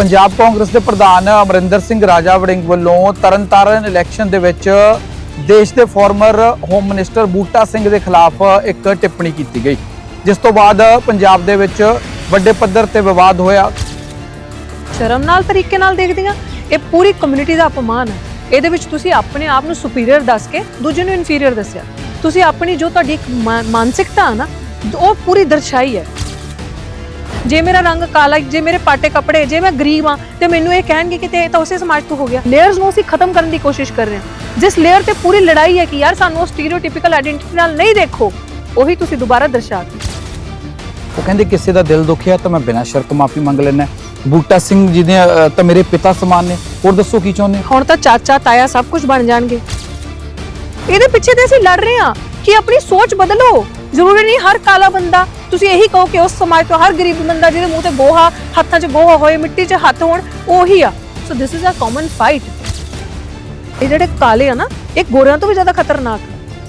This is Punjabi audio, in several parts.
ਪੰਜਾਬ ਕਾਂਗਰਸ ਦੇ ਪ੍ਰਧਾਨ ਅਮਰਿੰਦਰ ਸਿੰਘ ਰਾਜਾ ਵੜਿੰਗ ਵੱਲੋਂ ਤਰਨਤਾਰਨ ਇਲੈਕਸ਼ਨ ਦੇ ਵਿੱਚ ਦੇਸ਼ ਦੇ former home minister Buta Singh ਦੇ ਖਿਲਾਫ ਇੱਕ ਟਿੱਪਣੀ ਕੀਤੀ ਗਈ, ਜਿਸ ਤੋਂ ਬਾਅਦ ਪੰਜਾਬ ਦੇ ਵਿੱਚ ਵੱਡੇ ਪੱਧਰ ਤੇ ਵਿਵਾਦ ਹੋਇਆ। ਸ਼ਰਮ ਨਾਲ ਤਰੀਕੇ ਨਾਲ ਦੇਖਦੀਆਂ, ਇਹ ਪੂਰੀ ਕਮਿਊਨਿਟੀ ਦਾ ਅਪਮਾਨ ਹੈ। ਇਹਦੇ ਵਿੱਚ ਤੁਸੀਂ ਆਪਣੇ ਆਪ ਨੂੰ ਸੁਪੀਰੀਅਰ ਦੱਸ ਕੇ ਦੂਜੇ ਨੂੰ ਇਨਫੀਰੀਅਰ ਦੱਸਿਆ। ਤੁਸੀਂ ਆਪਣੀ ਜੋ ਤੁਹਾਡੀ ਇੱਕ ਮਾਨਸਿਕਤਾ ਹੈ ਨਾ, ਉਹ ਪੂਰੀ ਦਰਸਾਈ ਹੈ। ਜੇ ਮੇਰਾ ਰੰਗ ਕਾਲਾ ਜੇ ਮੇਰੇ ਪਾਟੇ ਕੱਪੜੇ ਜੇ ਮੈਂ ਗਰੀਬ ਆ ਤੇ ਮੈਨੂੰ ਇਹ ਕਹਿਣਗੇ ਕਿ ਤੇ ਤਾਂ ਉਸੇ ਸਮਾਜ ਤੋਂ ਹੋ ਗਿਆ। ਲੇਅਰਸ ਨੂੰ ਅਸੀਂ ਖਤਮ ਕਰਨ ਦੀ ਕੋਸ਼ਿਸ਼ ਕਰ ਰਹੇ ਹਾਂ। ਜਿਸ ਲੇਅਰ ਤੇ ਪੂਰੀ ਲੜਾਈ ਹੈ ਕਿ ਯਾਰ ਸਾਨੂੰ ਉਹ ਸਟੀਰੀਓਟਿਪੀਕਲ ਆਇਡੈਂਟੀਟੀ ਨਾਲ ਨਹੀਂ ਦੇਖੋ ਉਹੀ ਤੁਸੀਂ ਦੁਬਾਰਾ ਦਰਸਾਤੀ। ਉਹ ਕਹਿੰਦੇ ਕਿਸੇ ਦਾ ਦਿਲ ਦੁਖਿਆ ਤਾਂ ਮੈਂ ਬਿਨਾਂ ਸ਼ਰਤ ਮਾਫੀ ਮੰਗ ਲੈਣਾ ਬੂਟਾ ਸਿੰਘ ਜੀ ਨੇ ਤਾਂ ਮੇਰੇ ਪਿਤਾ ਸਮਾਨ ਨੇ। ਹੋਰ ਦੱਸੋ ਕੀ ਚਾਹੁੰਦੇ? ਹੁਣ ਤਾਂ ਚਾਚਾ ਤਾਇਆ ਸਭ ਕੁਝ ਬਣ ਜਾਣਗੇ। ਇਹਦੇ ਪਿੱਛੇ ਤੇ ਅਸੀਂ ਲੜ ਰਹੇ ਹਾਂ ਕਿ ਆਪਣੀ ਸੋਚ ਬਦਲੋ। ਜ਼ਰੂਰੀ ਨਹੀਂ ਹਰ ਕਾਲਾ ਬੰਦਾ ਤੁਸੀਂ ਇਹੀ ਕਹੋ ਕਿ ਉਸ ਸਮਾਜ ਤੋਂ ਹਰ ਗਰੀਬ ਬੰਦਾ ਜਿਹਦੇ ਮੂੰਹ ਤੇ ਗੋਹਾ, ਹੱਥਾਂ 'ਚ ਗੋਹਾ ਹੋਏ, ਮਿੱਟੀ 'ਚ ਹੱਥ ਹੋਣ, ਉਹੀ ਆ। So this is a common fight ਇਹ ਜਿਹੜੇ ਕਾਲੇ ਆ ਨਾ, ਇਹ ਗੋਰਿਆਂ ਤੋਂ ਵੀ ਜ਼ਿਆਦਾ ਖਤਰਨਾਕ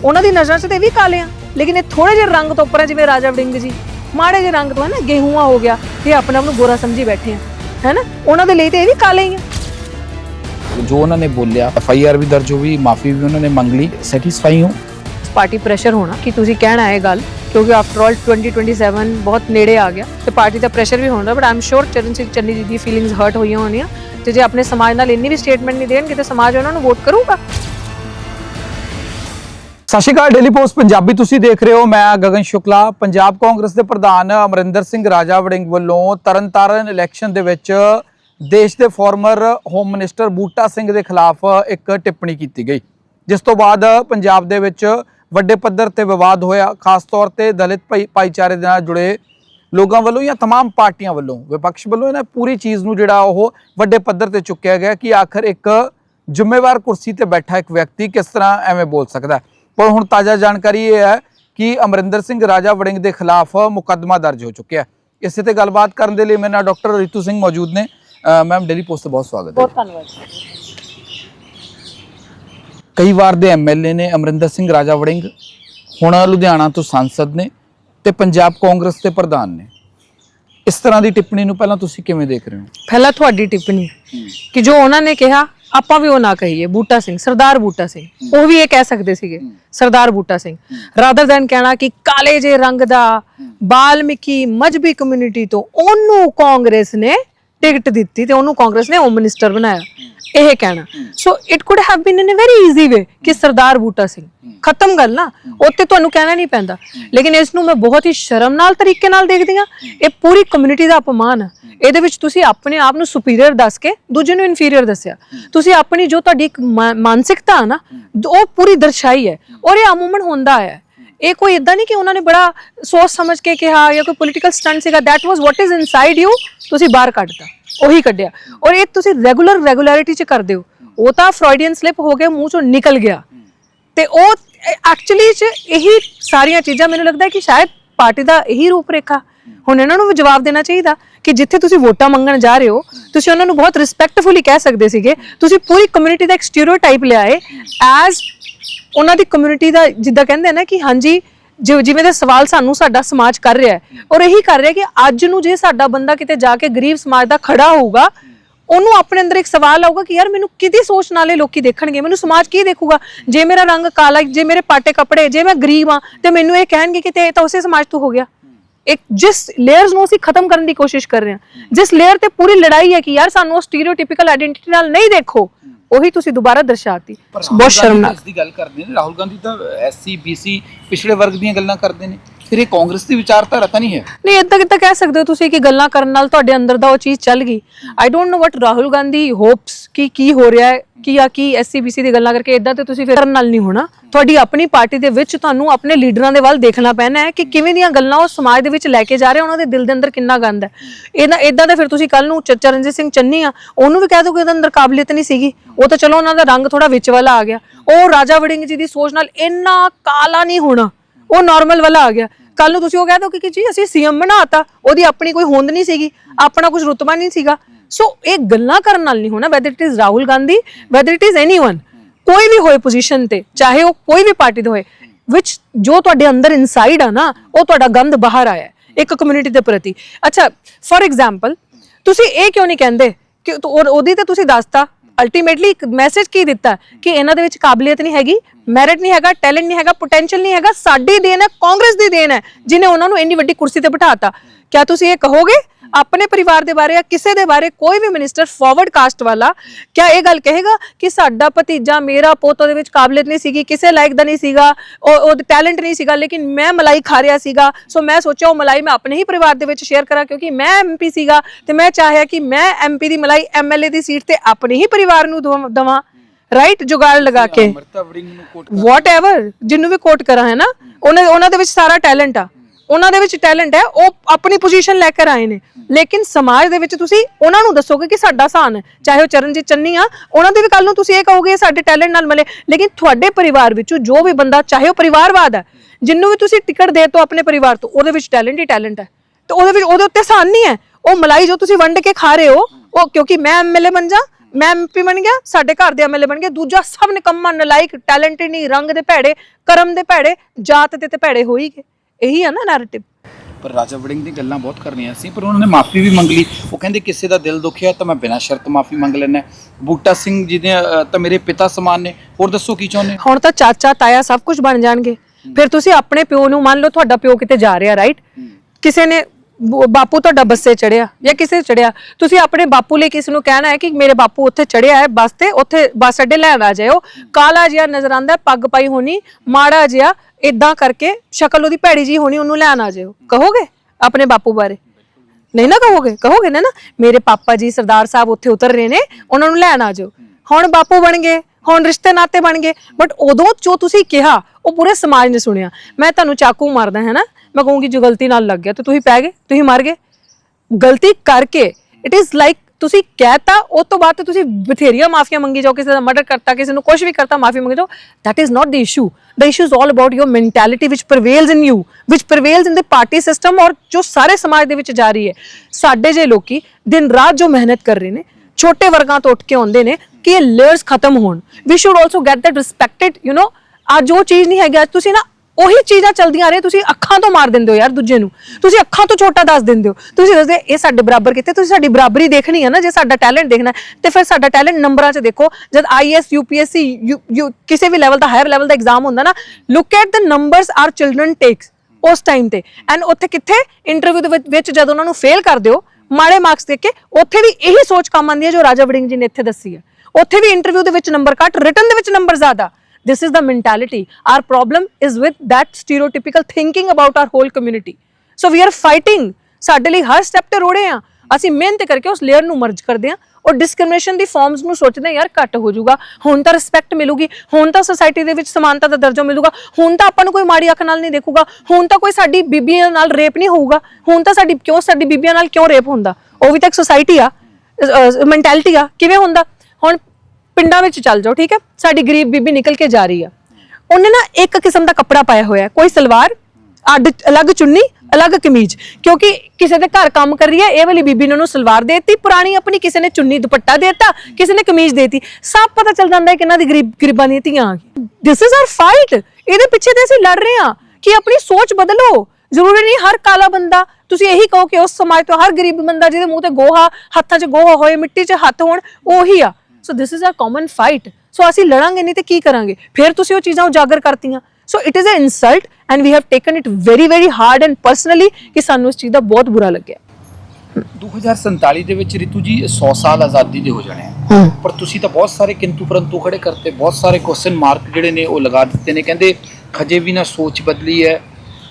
ਉਹਨਾਂ ਦੀ ਨਜ਼ਰਾਂ 'ਚ ਤੇ ਵੀ ਕਾਲੇ ਆ। ਲੇਕਿਨ ਇਹ ਥੋੜੇ ਜਿਹੇ ਰੰਗ ਤੋਂ ਉੱਪਰ ਆ, ਜਿਵੇਂ ਰਾਜਾ ਵੜਿੰਗ ਜੀ। ਮਾੜੇ ਜਿਹੇ ਰੰਗ ਤੋਂ ਹੈ ਨਾ, ਗੇਹੂਆ ਹੋ ਗਿਆ, ਇਹ ਆਪਣੇ ਆਪ ਨੂੰ ਗੋਰਾ ਸਮਝੀ ਬੈਠੇ ਆ। ਹੈ ਉਹਨਾਂ ਦੇ ਲਈ ਤੇ ਇਹ ਵੀ ਕਾਲੇ ਹੀ ਆ। ਜੋ ਉਹਨਾਂ ਨੇ ਬੋਲਿਆ, ਐਫ ਆਈ ਆਰ ਵੀ ਦਰਜ ਹੋ ਮਾਫੀ ਵੀ ਉਹਨਾਂ ਨੇ ਮੰਗ ਲਈ ਸੈਟੀਸਫਾਈ ਹੋ। ਪਾਰਟੀ ਪ੍ਰੈਸ਼ਰ ਹੋਣਾ ਕਿ ਤੁਸੀਂ ਕਹਿਣਾ ਹੈ ਗੱਲ, ਕਿਉਂਕਿ ਆਫਟਰ ਆਲ 2027 ਬਹੁਤ ਨੇੜੇ ਆ ਗਿਆ ਤੇ ਪਾਰਟੀ ਦਾ ਪ੍ਰੈਸ਼ਰ ਵੀ ਹੋਣਾ ਬਟ ਆਮ ਸ਼ੋਰ ਚਰਨ ਸਿੰਘ ਚੰਨੀ ਜੀ ਦੀ ਫੀਲਿੰਗਸ ਹਰਟ ਹੋਈਆਂ ਹੋਣੀਆਂ ਤੇ ਜੇ ਆਪਣੇ ਸਮਾਜ ਨਾਲ ਇੰਨੀ ਵੀ ਸਟੇਟਮੈਂਟ ਨਹੀਂ ਦੇਣਗੇ ਤੇ ਸਮਾਜ ਉਹਨਾਂ ਨੂੰ ਵੋਟ ਕਰੂਗਾ। ਸਤਿ ਸ਼੍ਰੀ ਅਕਾਲ ਡੇਲੀ ਪੋਸਟ ਪੰਜਾਬੀ ਤੁਸੀਂ ਦੇਖ ਰਹੇ ਹੋ, ਮੈਂ ਗਗਨ ਸ਼ੁਕਲਾ, ਪੰਜਾਬ ਕਾਂਗਰਸ ਦੇ ਪ੍ਰਧਾਨ ਅਮਰਿੰਦਰ ਸਿੰਘ ਰਾਜਾ ਵੜਿੰਗ ਵੱਲੋਂ ਤਰਨਤਾਰਨ ਇਲੈਕਸ਼ਨ ਦੇ ਵਿੱਚ ਦੇਸ਼ ਦੇ former home minister Buta Singh ਦੇ ਖਿਲਾਫ ਇੱਕ ਟਿੱਪਣੀ ਕੀਤੀ ਗਈ, ਜਿਸ ਤੋਂ ਬਾਅਦ ਪੰਜਾਬ ਦੇ ਵਿੱਚ ਵੱਡੇ ਪੱਧਰ ਤੇ ਵਿਵਾਦ ਹੋਇਆ ਖਾਸ ਤੌਰ ਤੇ ਦਲਿਤ ਭਾਈ- ਭਾਈਚਾਰੇ ਦੇ ਨਾਲ ਜੁੜੇ ਲੋਕਾਂ ਵੱਲੋਂ ਜਾਂ तमाम ਪਾਰਟੀਆਂ ਵੱਲੋਂ ਵਿਪਕਸ਼ ਵੱਲੋਂ ਇਹਨਾਂ ਪੂਰੀ ਚੀਜ਼ ਨੂੰ ਜਿਹੜਾ ਉਹ ਵੱਡੇ ਪੱਧਰ ਤੇ ਚੁੱਕਿਆ ਗਿਆ ਕਿ ਆਖਰ ਇੱਕ ਜ਼ਿੰਮੇਵਾਰ ਕੁਰਸੀ ਤੇ ਬੈਠਾ ਇੱਕ ਵਿਅਕਤੀ ਕਿਸ ਤਰ੍ਹਾਂ ਐਵੇਂ ਬੋਲ ਸਕਦਾ ਹੈ ਪਰ ਹੁਣ ਤਾਜ਼ਾ ਜਾਣਕਾਰੀ ਇਹ ਹੈ ਕਿ ਅਮਰਿੰਦਰ ਸਿੰਘ ਰਾਜਾ ਵੜਿੰਗ ਦੇ ਖਿਲਾਫ ਮੁਕੱਦਮਾ ਦਰਜ ਹੋ ਚੁੱਕਿਆ ਹੈ ਇਸੇ ਤੇ ਗੱਲਬਾਤ ਕਰਨ ਦੇ ਲਈ ਮੇਰੇ ਨਾਲ ਡਾਕਟਰ ਰਿਤੂ ਸਿੰਘ ਮੌਜੂਦ ਨੇ ਮੈਮ ਡੇਲੀ ਪੋਸਟ ਤੇ ਬਹੁਤ ਸਵਾਗਤ ਹੈ ਬਹੁਤ ਧੰਨਵਾਦ ਕਈ ਵਾਰ ਦੇ ਐਮਐਲਏ ਨੇ, ਅਮਰਿੰਦਰ ਸਿੰਘ, ਰਾਜਾ ਵੜਿੰਗ, ਹੁਣ ਲੁਧਿਆਣਾ ਤੋਂ ਸੰਸਦ ਨੇ ਤੇ ਪੰਜਾਬ ਕਾਂਗਰਸ ਦੇ ਪ੍ਰਧਾਨ ਨੇ। ਇਸ ਤਰ੍ਹਾਂ ਦੀ ਟਿੱਪਣੀ ਨੂੰ ਪਹਿਲਾਂ ਤੁਸੀਂ ਕਿਵੇਂ ਦੇਖ ਰਹੇ ਹੋ? ਪਹਿਲਾਂ ਤੁਹਾਡੀ ਟਿੱਪਣੀ, ਕਿ ਜੋ ਉਹਨਾਂ ਨੇ ਕਿਹਾ, ਆਪਾਂ ਵੀ ਉਹ ਨਾ ਕਹੀਏ, ਬੂਟਾ ਸਿੰਘ, ਸਰਦਾਰ ਬੂਟਾ ਸਿੰਘ, ਉਹ ਵੀ ਇਹ ਕਹਿ ਸਕਦੇ ਸੀਗੇ, ਸਰਦਾਰ ਬੂਟਾ ਸਿੰਘ। ਰਾਦਰ ਦੈਨ ਕਹਿਣਾ ਕਿ ਕਾਲੇ ਜੇ ਰੰਗ ਦਾ, ਬਾਲਮਿਕੀ ਮਜਬੀ ਕਮਿਊਨਿਟੀ ਤੋਂ ਉਹਨੂੰ ਕਾਂਗਰਸ ਨੇ ਟਿਕਟ ਦਿੱਤੀ ਤੇ ਉਹਨੂੰ ਕਾਂਗਰਸ ਨੇ ਹੋਮ ਮਿਨਿਸਟਰ ਬਣਾਇਆ। ਇਹ ਕਹਿਣਾ। So it could have been in a very easy way ਕਿ ਸਰਦਾਰ ਬੂਟਾ ਸਿੰਘ। ਖਤਮ ਗੱਲ ਨਾ। ਉੱਤੇ ਤੁਹਾਨੂੰ ਕਹਿਣਾ ਨਹੀਂ ਪੈਂਦਾ। ਲੇਕਿਨ ਇਸ ਨੂੰ ਮੈਂ ਬਹੁਤ ਹੀ ਸ਼ਰਮ ਨਾਲ ਤਰੀਕੇ ਨਾਲ ਦੇਖਦੀ ਹਾਂ। ਇਹ ਪੂਰੀ ਕਮਿਊਨਿਟੀ ਦਾ ਅਪਮਾਨ ਹੈ ਇਹਦੇ ਵਿੱਚ ਤੁਸੀਂ ਆਪਣੇ ਆਪ ਨੂੰ ਸੁਪੀਰੀਅਰ ਦੱਸ ਕੇ ਦੂਜੇ ਨੂੰ ਇਨਫੀਰੀਅਰ ਦੱਸਿਆ। ਤੁਸੀਂ ਆਪਣੀ ਜੋ ਤੁਹਾਡੀ ਇੱਕ ਮਾ- ਮਾਨਸਿਕਤਾ ਹੈ ਨਾ, ਉਹ ਪੂਰੀ ਦਰਸਾਈ ਹੈ। ਔਰ ਇਹ ਅਮੂਮਨ ਹੁੰਦਾ ਹੈ ਇਹ ਕੋਈ ਇਦਾਂ ਨਹੀਂ ਕਿ ਉਹਨਾਂ ਨੇ ਬੜਾ ਸੋਚ ਸਮਝ ਕੇ ਕਿਹਾ ਜਾਂ ਕੋਈ ਪੋਲੀਟੀਕਲ ਸਟੰਟ ਸੀਗਾ, that was what is inside you ਤੁਸੀਂ ਬਾਹਰ ਕੱਢਤਾ ਉਹੀ ਕੱਢਿਆ। ਔਰ ਇਹ ਤੁਸੀਂ ਰੈਗੂਲਰ ਰੈਗੂਲੈਰਿਟੀ ਚ ਕਰਦੇ ਹੋ। ਉਹ ਤਾਂ ਫਰੋਇਡੀਅਨ ਸਲਿਪ ਹੋ ਕੇ ਮੂੰਹ ਚੋਂ ਨਿਕਲ ਗਿਆ। ਤੇ ਉਹ ਐਕਚੁਅਲੀ ਚ ਇਹੀ ਸਾਰੀਆਂ ਚੀਜ਼ਾਂ ਮੈਨੂੰ ਲੱਗਦਾ ਕਿ ਸ਼ਾਇਦ ਪਾਰਟੀ ਦਾ ਇਹੀ ਰੂਪਰੇਖਾ ਹੁਣ ਇਹਨਾਂ ਨੂੰ ਵੀ ਜਵਾਬ ਦੇਣਾ ਚਾਹੀਦਾ ਕਿ ਜਿੱਥੇ ਤੁਸੀਂ ਵੋਟਾਂ ਮੰਗਣ ਜਾ ਰਹੇ ਹੋ, ਤੁਸੀਂ ਉਹਨਾਂ ਨੂੰ ਬਹੁਤ ਰਿਸਪੈਕਟਫੁਲੀ ਕਹਿ ਸਕਦੇ ਸੀਗੇ। ਤੁਸੀਂ ਪੂਰੀ ਕਮਿਊਨਿਟੀ ਦਾ ਇੱਕ ਸਟੀਰੀਓਟਾਈਪ ਲਿਆਏ ਐਜ਼ ਉਹਨਾਂ ਦੀ ਕਮਿਊਨਿਟੀ ਦਾ ਜਿੱਦਾਂ ਕਹਿੰਦੇ ਆ ਨਾ ਕਿ ਹਾਂਜੀ, ਜਿ- ਜਿਵੇਂ ਦੇ ਸਵਾਲ ਸਾਨੂੰ ਸਾਡਾ ਸਮਾਜ ਕਰ ਰਿਹਾ ਹੈ, ਔਰ ਇਹੀ ਕਰ ਰਿਹਾ ਕਿ ਅੱਜ ਨੂੰ ਜੇ ਸਾਡਾ ਬੰਦਾ ਕਿਤੇ ਜਾ ਕੇ ਗਰੀਬ ਸਮਾਜ ਦਾ ਖੜਾ ਹੋਊਗਾ, ਉਹਨੂੰ ਆਪਣੇ ਅੰਦਰ ਇੱਕ ਸਵਾਲ ਆਊਗਾ ਕਿ ਯਾਰ ਮੈਨੂੰ ਕਿਹਦੀ ਸੋਚ ਨਾਲੇ ਲੋਕੀ ਦੇਖਣਗੇ, ਮੈਨੂੰ ਸਮਾਜ ਕੀ ਦੇਖੂਗਾ? ਜੇ ਮੇਰਾ ਰੰਗ ਕਾਲਾ, ਜੇ ਮੇਰੇ ਪਾਟੇ ਕੱਪੜੇ, ਜੇ ਮੈਂ ਗਰੀਬ ਆ ਤੇ ਮੈਨੂੰ ਇਹ ਕਹਿਣਗੇ ਕਿ ਤੇ ਤਾਂ ਉਸੇ ਸਮਾਜ ਤੋਂ ਹੋ ਗਿਆ। ਇੱਕ ਜਿਸ ਲੇਅਰਸ ਨੂੰ ਅਸੀਂ ਖਤਮ ਕਰਨ ਦੀ ਕੋਸ਼ਿਸ਼ ਕਰ ਰਹੇ ਹਾਂ ਜਿਸ ਲੇਅਰ ਤੇ ਪੂਰੀ ਲੜਾਈ ਹੈ ਕਿ ਯਾਰ ਸਾਨੂੰ ਉਹ ਸਟੀਰੀਓਟਿਪੀਕਲ ਆਇਡੈਂਟੀਟੀ ਨਾਲ ਨਹੀਂ ਦੇਖੋ ਉਹੀ ਤੁਸੀਂ ਦੁਬਾਰਾ ਦਰਸਾਤੀ। ਬਹੁਤ ਸ਼ਰਮਨਾਕ। ਦੀ ਗੱਲ ਕਰਦੇ ਨੇ ਰਾਹੁਲ ਗਾਂਧੀ ਤਾਂ ਐਸਸੀ ਬੀਸੀ ਪਿਛੜੇ ਵਰਗ ਦੀਆਂ ਗੱਲਾਂ ਕਰਦੇ ਨੇ। ਫਿਰ ਇਹ ਕਾਂਗਰਸ ਦੀ ਵਿਚਾਰਧਾਰਾ ਤਾਂ ਨਹੀਂ ਹੈ। ਨਹੀਂ ਇਦਾਂ ਕਿਤਾ ਕਹਿ ਸਕਦੇ ਹੋ ਤੁਸੀਂ ਕਿ ਗੱਲਾਂ ਕਰਨ ਨਾਲ ਤੁਹਾਡੇ ਅੰਦਰ ਦਾ ਉਹ ਚੀਜ਼ ਚੱਲ ਗਈ? I don't know what Rahul Gandhi hopes ਕਿ ਕੀ ਹੋ ਰਿਹਾ ਹੈ, ਕੀ ਆ, ਕੀ ਐਸਸੀਬੀਸੀ ਦੀ ਗੱਲਾਂ ਕਰਕੇ ਇਦਾਂ ਤੇ ਤੁਸੀਂ ਫਿਰ ਕਰਨ ਨਾਲ ਨਹੀਂ ਹੋਣਾ। ਤੁਹਾਡੀ ਆਪਣੀ ਪਾਰਟੀ ਦੇ ਵਿੱਚ ਤੁਹਾਨੂੰ ਆਪਣੇ ਲੀਡਰਾਂ ਦੇ ਵੱਲ ਦੇਖਣਾ ਪੈਣਾ ਹੈ ਕਿ ਕਿਵੇਂ ਦੀਆਂ ਗੱਲਾਂ ਉਹ ਸਮਾਜ ਦੇ ਵਿੱਚ ਲੈ ਕੇ ਜਾ ਰਹੇ ਉਹਨਾਂ ਦੇ ਦਿਲ ਦੇ ਅੰਦਰ ਕਿੰਨਾ ਗੰਦ ਹੈ। ਇਹਨਾਂ ਇਦਾਂ ਤੇ ਫਿਰ ਤੁਸੀਂ ਕੱਲ ਨੂੰ ਚ- ਚਰਨਜੀਤ ਸਿੰਘ ਚੰਨੀ ਆ, ਉਹਨੂੰ ਵੀ ਕਹਿ ਦੋ ਕਿ ਉਹਦੇ ਅੰਦਰ ਕਾਬਲੀਅਤ ਨਹੀਂ ਸੀਗੀ। ਉਹ ਤਾਂ ਚਲੋ ਉਹਨਾਂ ਦਾ ਰੰਗ ਥੋੜਾ ਵਿੱਚ ਵਾਲਾ ਆ ਗਿਆ। ਉਹ ਰਾਜਾ ਵੜਿੰਗ ਜੀ ਦੀ ਸੋਚ ਨਾਲ ਇੰਨਾ ਕਾਲਾ ਨਹੀਂ ਹੋਣਾ। ਉਹ ਨਾਰਮਲ ਵਾਲਾ ਆ ਗਿਆ। ਕੱਲ ਨੂੰ ਤੁਸੀਂ ਉਹ ਕਹਿ ਦੋ ਕਿ ਜੀ ਅਸੀਂ ਸੀਐਮ ਬਣਾਤਾ, ਉਹਦੀ ਆਪਣੀ ਕੋਈ ਹੋਂਦ ਨਹੀਂ ਸੀਗੀ, ਆਪਣਾ ਕੁਝ ਰੁਤਬਾ ਨਹੀਂ ਸੀਗਾ। ਸੋ ਇਹ ਗੱਲਾਂ ਕਰਨ ਨਾਲ ਨਹੀਂ ਹੋਣਾ whether it is Rahul Gandhi whether it is anyone ਕੋਈ ਵੀ ਹੋਏ ਪੋਜੀਸ਼ਨ ਤੇ, ਚਾਹੇ ਉਹ ਕੋਈ ਵੀ ਪਾਰਟੀ ਦੇ ਹੋਏ ਵਿਚ ਜੋ ਤੁਹਾਡੇ ਅੰਦਰ ਇਨਸਾਈਡ ਆ ਨਾ, ਉਹ ਤੁਹਾਡਾ ਗੰਦ ਬਾਹਰ ਆਇਆ ਇੱਕ ਕਮਿਊਨਿਟੀ ਦੇ ਪ੍ਰਤੀ। ਅੱਛਾ ਫੋਰ ਐਗਜ਼ਾਮਪਲ ਤੁਸੀਂ ਇਹ ਕਿਉਂ ਨਹੀਂ ਕਹਿੰਦੇ ਕਿ ਤੂੰ- ਉਹਦੀ ਤੇ ਤੁਸੀਂ ਦੱਸਤਾ ਅਲਟੀਮੇਟਲੀ ਇੱਕ ਮੈਸੇਜ ਕੀ ਦਿੱਤਾ? ਕਿ ਇਹਨਾਂ ਦੇ ਵਿੱਚ ਕਾਬਲੀਅਤ ਨਹੀਂ ਹੈਗੀ ਮੈਰਿਟ ਨਹੀਂ ਹੈਗਾ ਟੈਲੈਂਟ ਨਹੀਂ ਹੈਗਾ ਪੋਟੈਂਸ਼ੀਅਲ ਨਹੀਂ ਹੈਗਾ, ਸਾਡੀ ਦੇਣ ਹੈ, ਕਾਂਗਰਸ ਦੀ ਦੇਣ ਹੈ, ਜਿਨੇ ਉਹਨਾਂ ਨੂੰ ਇੰਨੀ ਵੱਡੀ ਕੁਰਸੀ ਤੇ ਬਿਠਾਤਾ। ਕਿਆ ਤੁਸੀਂ ਇਹ ਕਹੋਗੇ? ਆਪਣੇ ਪਰਿਵਾਰ ਦੇ ਬਾਰੇ ਜਾਂ ਕਿਸੇ ਦੇ ਬਾਰੇ ਕੋਈ ਵੀ ਮਿਨਿਸਟਰ ਫਾਰਵਰਡ ਕਾਸਟ ਵਾਲਾ ਕਿਆ ਇਹ ਗੱਲ ਕਹੇਗਾ ਕਿ ਸਾਡਾ ਭਤੀਜਾ ਮੇਰਾ ਪੁੱਤ ਉਹਦੇ ਵਿੱਚ ਕਾਬਲੀਅਤ ਨਹੀਂ ਸੀਗੀ ਕਿਸੇ ਲਾਇਕ ਦਾ ਨਹੀਂ ਸੀਗਾ ਉਹ ਉਹਦੇ ਟੈਲੈਂਟ ਨਹੀਂ ਸੀਗਾ ਲੇਕਿਨ ਮੈਂ ਮਲਾਈ ਖਾ ਰਿਹਾ ਸੀਗਾ ਸੋ ਮੈਂ ਸੋਚਿਆ ਉਹ ਮਲਾਈ ਮੈਂ ਆਪਣੇ ਹੀ ਪਰਿਵਾਰ ਦੇ ਵਿੱਚ ਸ਼ੇਅਰ ਕਰਾਂ ਕਿਉਂਕਿ ਮੈਂ ਐਮਪੀ ਸੀਗਾ ਤੇ ਮੈਂ ਚਾਹਿਆ ਕਿ ਮੈਂ ਐਮਪੀ ਦੀ ਮਲਾਈ ਐਮਐਲਏ ਦੀ ਸੀਟ ਤੇ ਆਪਣੇ ਹੀ ਪਰਿਵਾਰ ਨੂੰ ਦਵਾਂ ਰਾਈਟ ਜੁਗਾੜ ਲਗਾ ਕੇ। ਵਾਟ ਏਵਰ ਜਿਹਨੂੰ ਵੀ ਕੋਟ ਕਰਾਂ ਹੈ ਨਾ? ਉਹਨਾਂ ਉਹਨਾਂ ਦੇ ਵਿੱਚ ਸਾਰਾ ਟੈਲੈਂਟ ਆ। ਉਹਨਾਂ ਦੇ ਵਿੱਚ ਟੈਲੈਂਟ ਹੈ, ਉਹ ਆਪਣੀ ਪੋਜੀਸ਼ਨ ਲੈ ਕੇ ਆਏ ਨੇ। ਲੇਕਿਨ ਸਮਾਜ ਦੇ ਵਿੱਚ ਤੁਸੀਂ ਉਹਨਾਂ ਨੂੰ ਦੱਸੋਗੇ ਕਿ ਸਾਡਾ ਸਾਨ ਹੈ। ਚਾਹੇ ਉਹ ਚਰਨਜੀਤ ਚੰਨੀ ਆ, ਉਹਨਾਂ ਦੇ ਵੀ ਕੱਲ ਨੂੰ ਤੁਸੀਂ ਇਹ ਕਹੋਗੇ ਸਾਡੇ ਟੈਲੈਂਟ ਨਾਲ ਮਿਲੇ। ਲੇਕਿਨ ਤੁਹਾਡੇ ਪਰਿਵਾਰ ਵਿੱਚੋਂ ਜੋ ਵੀ ਬੰਦਾ, ਚਾਹੇ ਉਹ ਪਰਿਵਾਰਵਾਦ ਹੈ, ਜਿੰਨੂੰ ਵੀ ਤੁਸੀਂ ਟਿਕਟ ਦੇ ਤੋ ਆਪਣੇ ਪਰਿਵਾਰ ਤੋਂ, ਉਹਦੇ ਵਿੱਚ ਟੈਲੈਂਟ ਹੀ ਟੈਲੈਂਟ ਹੈ। ਤੇ ਉਹਦੇ ਵਿੱਚ, ਉਹਦੇ ਉੱਤੇ ਸਾਨ ਨਹੀਂ ਹੈ। ਉਹ ਮਲਾਈ ਜੋ ਤੁਸੀਂ ਵੰਡ ਕੇ ਖਾ ਰਹੇ ਹੋ, ਉਹ ਕਿਉਂਕਿ ਮੈਂ ਐਮਐਲਏ ਬਣ ਜਾ, ਮੈਂ ਐਮਪੀ ਬਣ ਗਿਆ, ਸਾਡੇ ਘਰ ਦੇ ਐਮਐਲਏ ਬਣ ਗਏ। ਦੂਜਾ ਸਭ ਨਿਕੰਮਾ ਨਲਾਇਕ ਟੈਲੈਂਟਡ ਨਹੀਂ, ਰੰਗ ਦੇ ਭੈੜੇ, ਕਰਮ ਦੇ ਭੈੜੇ, ਜਾਤ ਦੇ ਤੇ ਭੈੜੇ ਹੋਈ ਗਏ। ਇਹੀ ਆ ਨਾ ਨੈਰੇਟਿਵ ਪਰ ਰਾਜਾ ਵੜਿੰਗ ਦੀ ਗੱਲਾਂ ਬਹੁਤ ਕਰਨੀਆਂ ਸੀ ਪਰ ਉਹਨਾਂ ਨੇ ਮਾਫੀ ਵੀ ਮੰਗ ਲਈ। ਉਹ ਕਹਿੰਦੇ ਕਿਸੇ ਦਾ ਦਿਲ ਦੁਖਿਆ ਤਾਂ ਮੈਂ ਬਿਨਾਂ ਸ਼ਰਤ ਮਾਫੀ ਮੰਗ ਲੈਣਾ ਬੂਟਾ ਸਿੰਘ ਜੀ ਦੇ ਅ, ਤਾਂ ਮੇਰੇ ਪਿਤਾ ਸਮਾਨ ਨੇ। ਹੋਰ ਦੱਸੋ ਕੀ ਚਾਹੁੰਦੇ ਹੁਣ ਤਾਂ ਚਾਚਾ ਤਾਇਆ ਸਭ ਕੁਝ ਬਣ ਜਾਣਗੇ। ਫਿਰ ਤੁਸੀਂ ਆਪਣੇ ਪਿਓ ਨੂੰ ਮੰਨ ਲਓ ਤੁਹਾਡਾ ਪਿਓ ਕਿਤੇ ਜਾ ਰਿਹਾ ਰਾਈਟ ਕਿਸੇ ਨੇ ਬ- ਬਾਪੂ ਤੁਹਾਡਾ ਬੱਸੇ ਚੜਿਆ ਜਾਂ ਕਿਸੇ ਚੜਿਆ। ਤੁਸੀਂ ਆਪਣੇ ਬਾਪੂ ਲਈ ਕਿਸ ਨੂੰ ਕਹਿਣਾ ਹੈ ਕਿ ਮੇਰੇ ਬਾਪੂ ਉੱਥੇ ਚੜਿਆ ਹੈ ਬੱਸ ਤੇ ਉੱਥੇ ਬੱਸ ਅੱਡੇ ਲੈਣ ਆ ਜਾਇਓ। ਕਾਲਾ ਜਿਹਾ ਨਜ਼ਰ ਆਂਦਾ ਪੱਗ ਪਾਈ ਹੋਣੀ ਮਾੜਾ ਜਿਹਾ ਇਦਾਂ ਕਰਕੇ ਸ਼ਕਲ ਉਹਦੀ ਭੈੜੀ ਜੀ ਹੋਣੀ, ਉਹਨੂੰ ਲੈਣ ਆ ਜਾਇਓ ਕਹੋਗੇ ਆਪਣੇ ਬਾਪੂ ਬਾਰੇ? ਨਹੀਂ ਨਾ ਕਹੋਗੇ? ਕਹੋਗੇ ਨਾ ਨਾ? ਮੇਰੇ ਪਾਪਾ ਜੀ ਸਰਦਾਰ ਸਾਹਿਬ ਉੱਥੇ ਉਤਰ ਰਹੇ ਨੇ, ਉਹਨਾਂ ਨੂੰ ਲੈਣ ਆ ਜਾਓ। ਹੁਣ ਬਾਪੂ ਬਣ ਗਏ, ਹੁਣ ਰਿਸ਼ਤੇ ਨਾਤੇ ਬਣ ਗਏ ਬਟ ਉਦੋਂ ਜੋ ਤੁਸੀਂ ਕਿਹਾ, ਉਹ ਪੂਰੇ ਸਮਾਜ ਨੇ ਸੁਣਿਆ। ਮੈਂ ਤੁਹਾਨੂੰ ਚਾਕੂ ਮਾਰਦਾ ਹੈ ਨਾ ਮੈਂ ਕਹੂੰਗੀ, ਜੋ ਗਲਤੀ ਨਾਲ ਲੱਗ ਗਿਆ ਤੇ ਤੁਸੀਂ ਪੈ ਗਏ, ਤੁਸੀਂ ਮਰ ਗਏ। ਗਲਤੀ ਕਰਕੇ ਇਟ ਇਜ਼ ਲਾਈਕ ਤੁਸੀਂ ਕਹਿਤਾ ਉਸ ਤੋਂ ਬਾਅਦ ਤੇ ਤੁਸੀਂ ਬਥੇਰੀਆਂ ਮਾਫੀਆਂ ਮੰਗੀ ਜਾਓ, ਕਿਸੇ ਦਾ ਮਰਡਰ ਕਰਤਾ, ਕਿਸੇ ਨੂੰ ਕੁਝ ਵੀ ਕਰਤਾ, ਮਾਫੀ ਮੰਗੀ ਜਾਓ। That is not the issue the issue is all about your mentality which prevails in you which prevails in the party system ਔਰ ਜੋ ਸਾਰੇ ਸਮਾਜ ਦੇ ਵਿੱਚ ਜਾ ਰਹੀ ਹੈ ਸਾਡੇ ਜੇ ਲੋਕੀ ਦਿਨ ਰਾਤ ਜੋ ਮਿਹਨਤ ਕਰ ਰਹੇ ਨੇ ਛੋਟੇ ਵਰਗਾਂ ਤੋਂ ਉੱਠ ਕੇ ਆਉਂਦੇ ਨੇ ਕਿ ਇਹ ਲੇਅਰਸ ਖਤਮ ਹੋਣ ਵੀ should also get that respected you know ਅੱਜ ਉਹ ਚੀਜ਼ ਨਹੀਂ ਹੈਗੀ ਅੱਜ ਤੁਸੀਂ ਨਾ ਉਹੀ ਚੀਜ਼ਾਂ ਚਲਦੀਆਂ ਰਹੀਆਂ, ਤੁਸੀਂ ਅੱਖਾਂ ਤੋਂ ਮਾਰ ਦਿੰਦੇ ਹੋ ਯਾਰ ਦੂਜੇ ਨੂੰ। ਤੁਸੀਂ ਅੱਖਾਂ ਤੋਂ ਛੋਟਾ ਦੱਸ ਦਿੰਦੇ ਹੋ। ਤੁਸੀਂ ਦੱਸਦੇ ਇਹ ਸਾਡੇ ਬਰਾਬਰ ਕਿੱਥੇ, ਤੁਸੀਂ ਸਾਡੀ ਬਰਾਬਰੀ ਦੇਖਣੀ ਹੈ ਨਾ, ਜੇ ਸਾਡਾ ਟੈਲੈਂਟ ਦੇਖਣਾ, ਤੇ ਫਿਰ ਸਾਡਾ ਟੈਲੈਂਟ ਨੰਬਰਾਂ 'ਚ ਦੇਖੋ। ਜਦ ਆਈਐਸ ਯੂਪੀਐਸਸੀ ਕਿਸੇ ਵੀ ਲੈਵਲ ਦਾ ਹਾਇਰ ਲੈਵਲ ਦਾ ਐਗਜ਼ਾਮ ਹੁੰਦਾ ਨਾ look at the numbers are children takes ਉਸ ਟਾਈਮ ਤੇ। ਐਂਡ ਉੱਥੇ ਕਿੱਥੇ? ਇੰਟਰਵਿਊ ਦੇ ਵਿੱਚ ਜਦ ਉਹਨਾਂ ਨੂੰ ਫੇਲ ਕਰ ਦਿਓ ਮਾੜੇ ਮਾਰਕਸ ਦੇ ਕੇ, ਉੱਥੇ ਵੀ ਇਹੀ ਸੋਚ ਕੰਮ ਆਉਂਦੀ ਹੈ ਜੋ ਰਾਜਾ ਵੜਿੰਗ ਜੀ ਨੇ ਇੱਥੇ ਦੱਸੀ ਹੈ। ਉੱਥੇ ਵੀ ਇੰਟਰਵਿਊ ਦੇ ਵਿੱਚ ਨੰਬਰ ਘੱਟ ਰਿਟਨ ਦੇ ਵਿੱਚ ਨੰਬਰ ਜ਼ਿਆਦਾ। This is the mentality. Our problem is with that stereotypical thinking about our whole community. So we are fighting. ਸਾਡੇ ਲਈ ਹਰ ਸਟੈਪ ਤੇ ਰੋੜੇ ਆ। ਅਸੀਂ ਮਿਹਨਤ ਕਰਕੇ ਉਸ ਲੇਅਰ ਨੂੰ ਮਰਜ ਕਰਦੇ ਆ ਔਰ ਡਿਸਕ੍ਰਿਮੀਨੇਸ਼ਨ ਦੀ ਫਾਰਮਸ ਨੂੰ ਸੋਚਦੇ ਹਾਂ, ਯਾਰ ਘੱਟ ਹੋ ਜਾਊਗਾ। ਹੁਣ ਤਾਂ ਰਿਸਪੈਕਟ ਮਿਲੂਗੀ। ਹੁਣ ਤਾਂ ਸੋਸਾਇਟੀ ਦੇ ਵਿੱਚ ਸਮਾਨਤਾ ਦਾ ਦਰਜਾ ਮਿਲੂਗਾ। ਹੁਣ ਤਾਂ ਆਪਾਂ ਨੂੰ ਕੋਈ ਮਾੜੀ ਅੱਖ ਨਾਲ ਨਹੀਂ ਦੇਖੂਗਾ। ਹੁਣ ਤਾਂ ਕੋਈ ਸਾਡੀ ਬੀਬੀਆਂ ਨਾਲ ਰੇਪ ਨਹੀਂ ਹੋਊਗਾ। ਹੁਣ ਤਾਂ ਸਾਡੀ ਕਿਉਂ ਸਾਡੀ ਬੀਬੀਆਂ ਨਾਲ ਕਿਉਂ ਰੇਪ ਹੁੰਦਾ? ਉਹ ਵੀ ਤਾਂ ਇੱਕ ਸੋਸਾਇਟੀ ਆ। ਮੈਂਟੈਲਿਟੀ ਆ। ਕਿਵੇਂ ਹੁੰਦਾ? ਪਿੰਡਾਂ ਵਿੱਚ ਚੱਲ ਜਾਓ, ਠੀਕ ਹੈ? ਸਾਡੀ ਗਰੀਬ ਬੀਬੀ ਨਿਕਲ ਕੇ ਜਾ ਰਹੀ ਆ। ਉਹਨੇ ਨਾ ਇੱਕ ਕਿਸਮ ਦਾ ਕੱਪੜਾ ਪਾਇਆ ਹੋਇਆ ਕੋਈ ਸਲਵਾਰ, ਅੱਡ ਅਲੱਗ ਚੁੰਨੀ, ਅਲੱਗ ਕਮੀਜ਼। ਕਿਉਂਕਿ ਕਿਸੇ ਦੇ ਘਰ ਕੰਮ ਕਰ ਰਹੀ ਹੈ, ਇਹ ਵਾਲੀ ਬੀਬੀ ਨੇ ਉਹਨੂੰ ਸਲਵਾਰ ਦੇਤੀ, ਪੁਰਾਣੀ ਆਪਣੀ ਕਿਸੇ ਨੇ ਚੁੰਨੀ, ਦੁਪੱਟਾ ਦੇਤਾ, ਕਿਸੇ ਨੇ ਕਮੀਜ਼ ਦੇਤੀ। ਸਭ ਪਤਾ ਚੱਲ ਜਾਂਦਾ ਹੈ ਕਿ ਇਹਨਾਂ ਦੀ ਗਰੀਬ, ਗਰੀਬਾਂ ਦੀਆਂ ਧੀਆਂ ਆ ਗਈਆਂ। ਇਜ਼ ਆਰ ਫਾਈਟ ਇਹਦੇ ਪਿੱਛੇ ਤੇ ਅਸੀਂ ਲੜ ਰਹੇ ਹਾਂ ਕਿ ਆਪਣੀ ਸੋਚ ਬਦਲੋ। ਜ਼ਰੂਰੀ ਨਹੀਂ ਹਰ ਕਾਲਾ ਬੰਦਾ, ਤੁਸੀਂ ਇਹੀ ਕਹੋ ਕਿ ਉਸ ਸਮਾਜ ਤੋਂ ਹਰ ਗਰੀਬ ਬੰਦਾ ਜਿਹਦੇ ਮੂੰਹ ਤੇ ਗੋਹਾ, ਹੱਥਾਂ 'ਚ ਗੋਹਾ ਹੋਏ, ਮਿੱਟੀ 'ਚ ਹੱਥ ਹੋਣ, ਉਹੀ ਆ। So this is a common fight so ਅਸੀਂ ਲੜਾਂਗੇ ਨਹੀਂ ਤੇ ਕੀ ਕਰਾਂਗੇ? ਫਿਰ ਤੁਸੀਂ ਉਹ ਚੀਜ਼ਾਂ ਉਜਾਗਰ ਕਰਤੀਆਂ। So it is a insult and we have taken it very very hard and personally ਕਿ ਸਾਨੂੰ ਇਸ ਚੀਜ਼ ਦਾ ਬਹੁਤ ਬੁਰਾ ਲੱਗਿਆ। 2047 ਦੇ ਵਿੱਚ ਰਿਤੂ ਜੀ 100 ਸਾਲ ਆਜ਼ਾਦੀ ਦੇ ਹੋ ਜਾਣੇ ਆ। ਪਰ ਤੁਸੀਂ ਤਾਂ ਬਹੁਤ ਸਾਰੇ ਕਿੰਤੂ ਪਰੰਤੂ ਖੜੇ ਕਰਤੇ ਬਹੁਤ ਸਾਰੇ ਕੁਐਸਚਨ ਮਾਰਕ ਜਿਹੜੇ ਨੇ ਉਹ ਲਗਾ ਦਿੱਤੇ ਨੇ। ਕਹਿੰਦੇ ਹਜੇ ਵੀ ਨਾ ਸੋਚ ਬਦਲੀ ਹੈ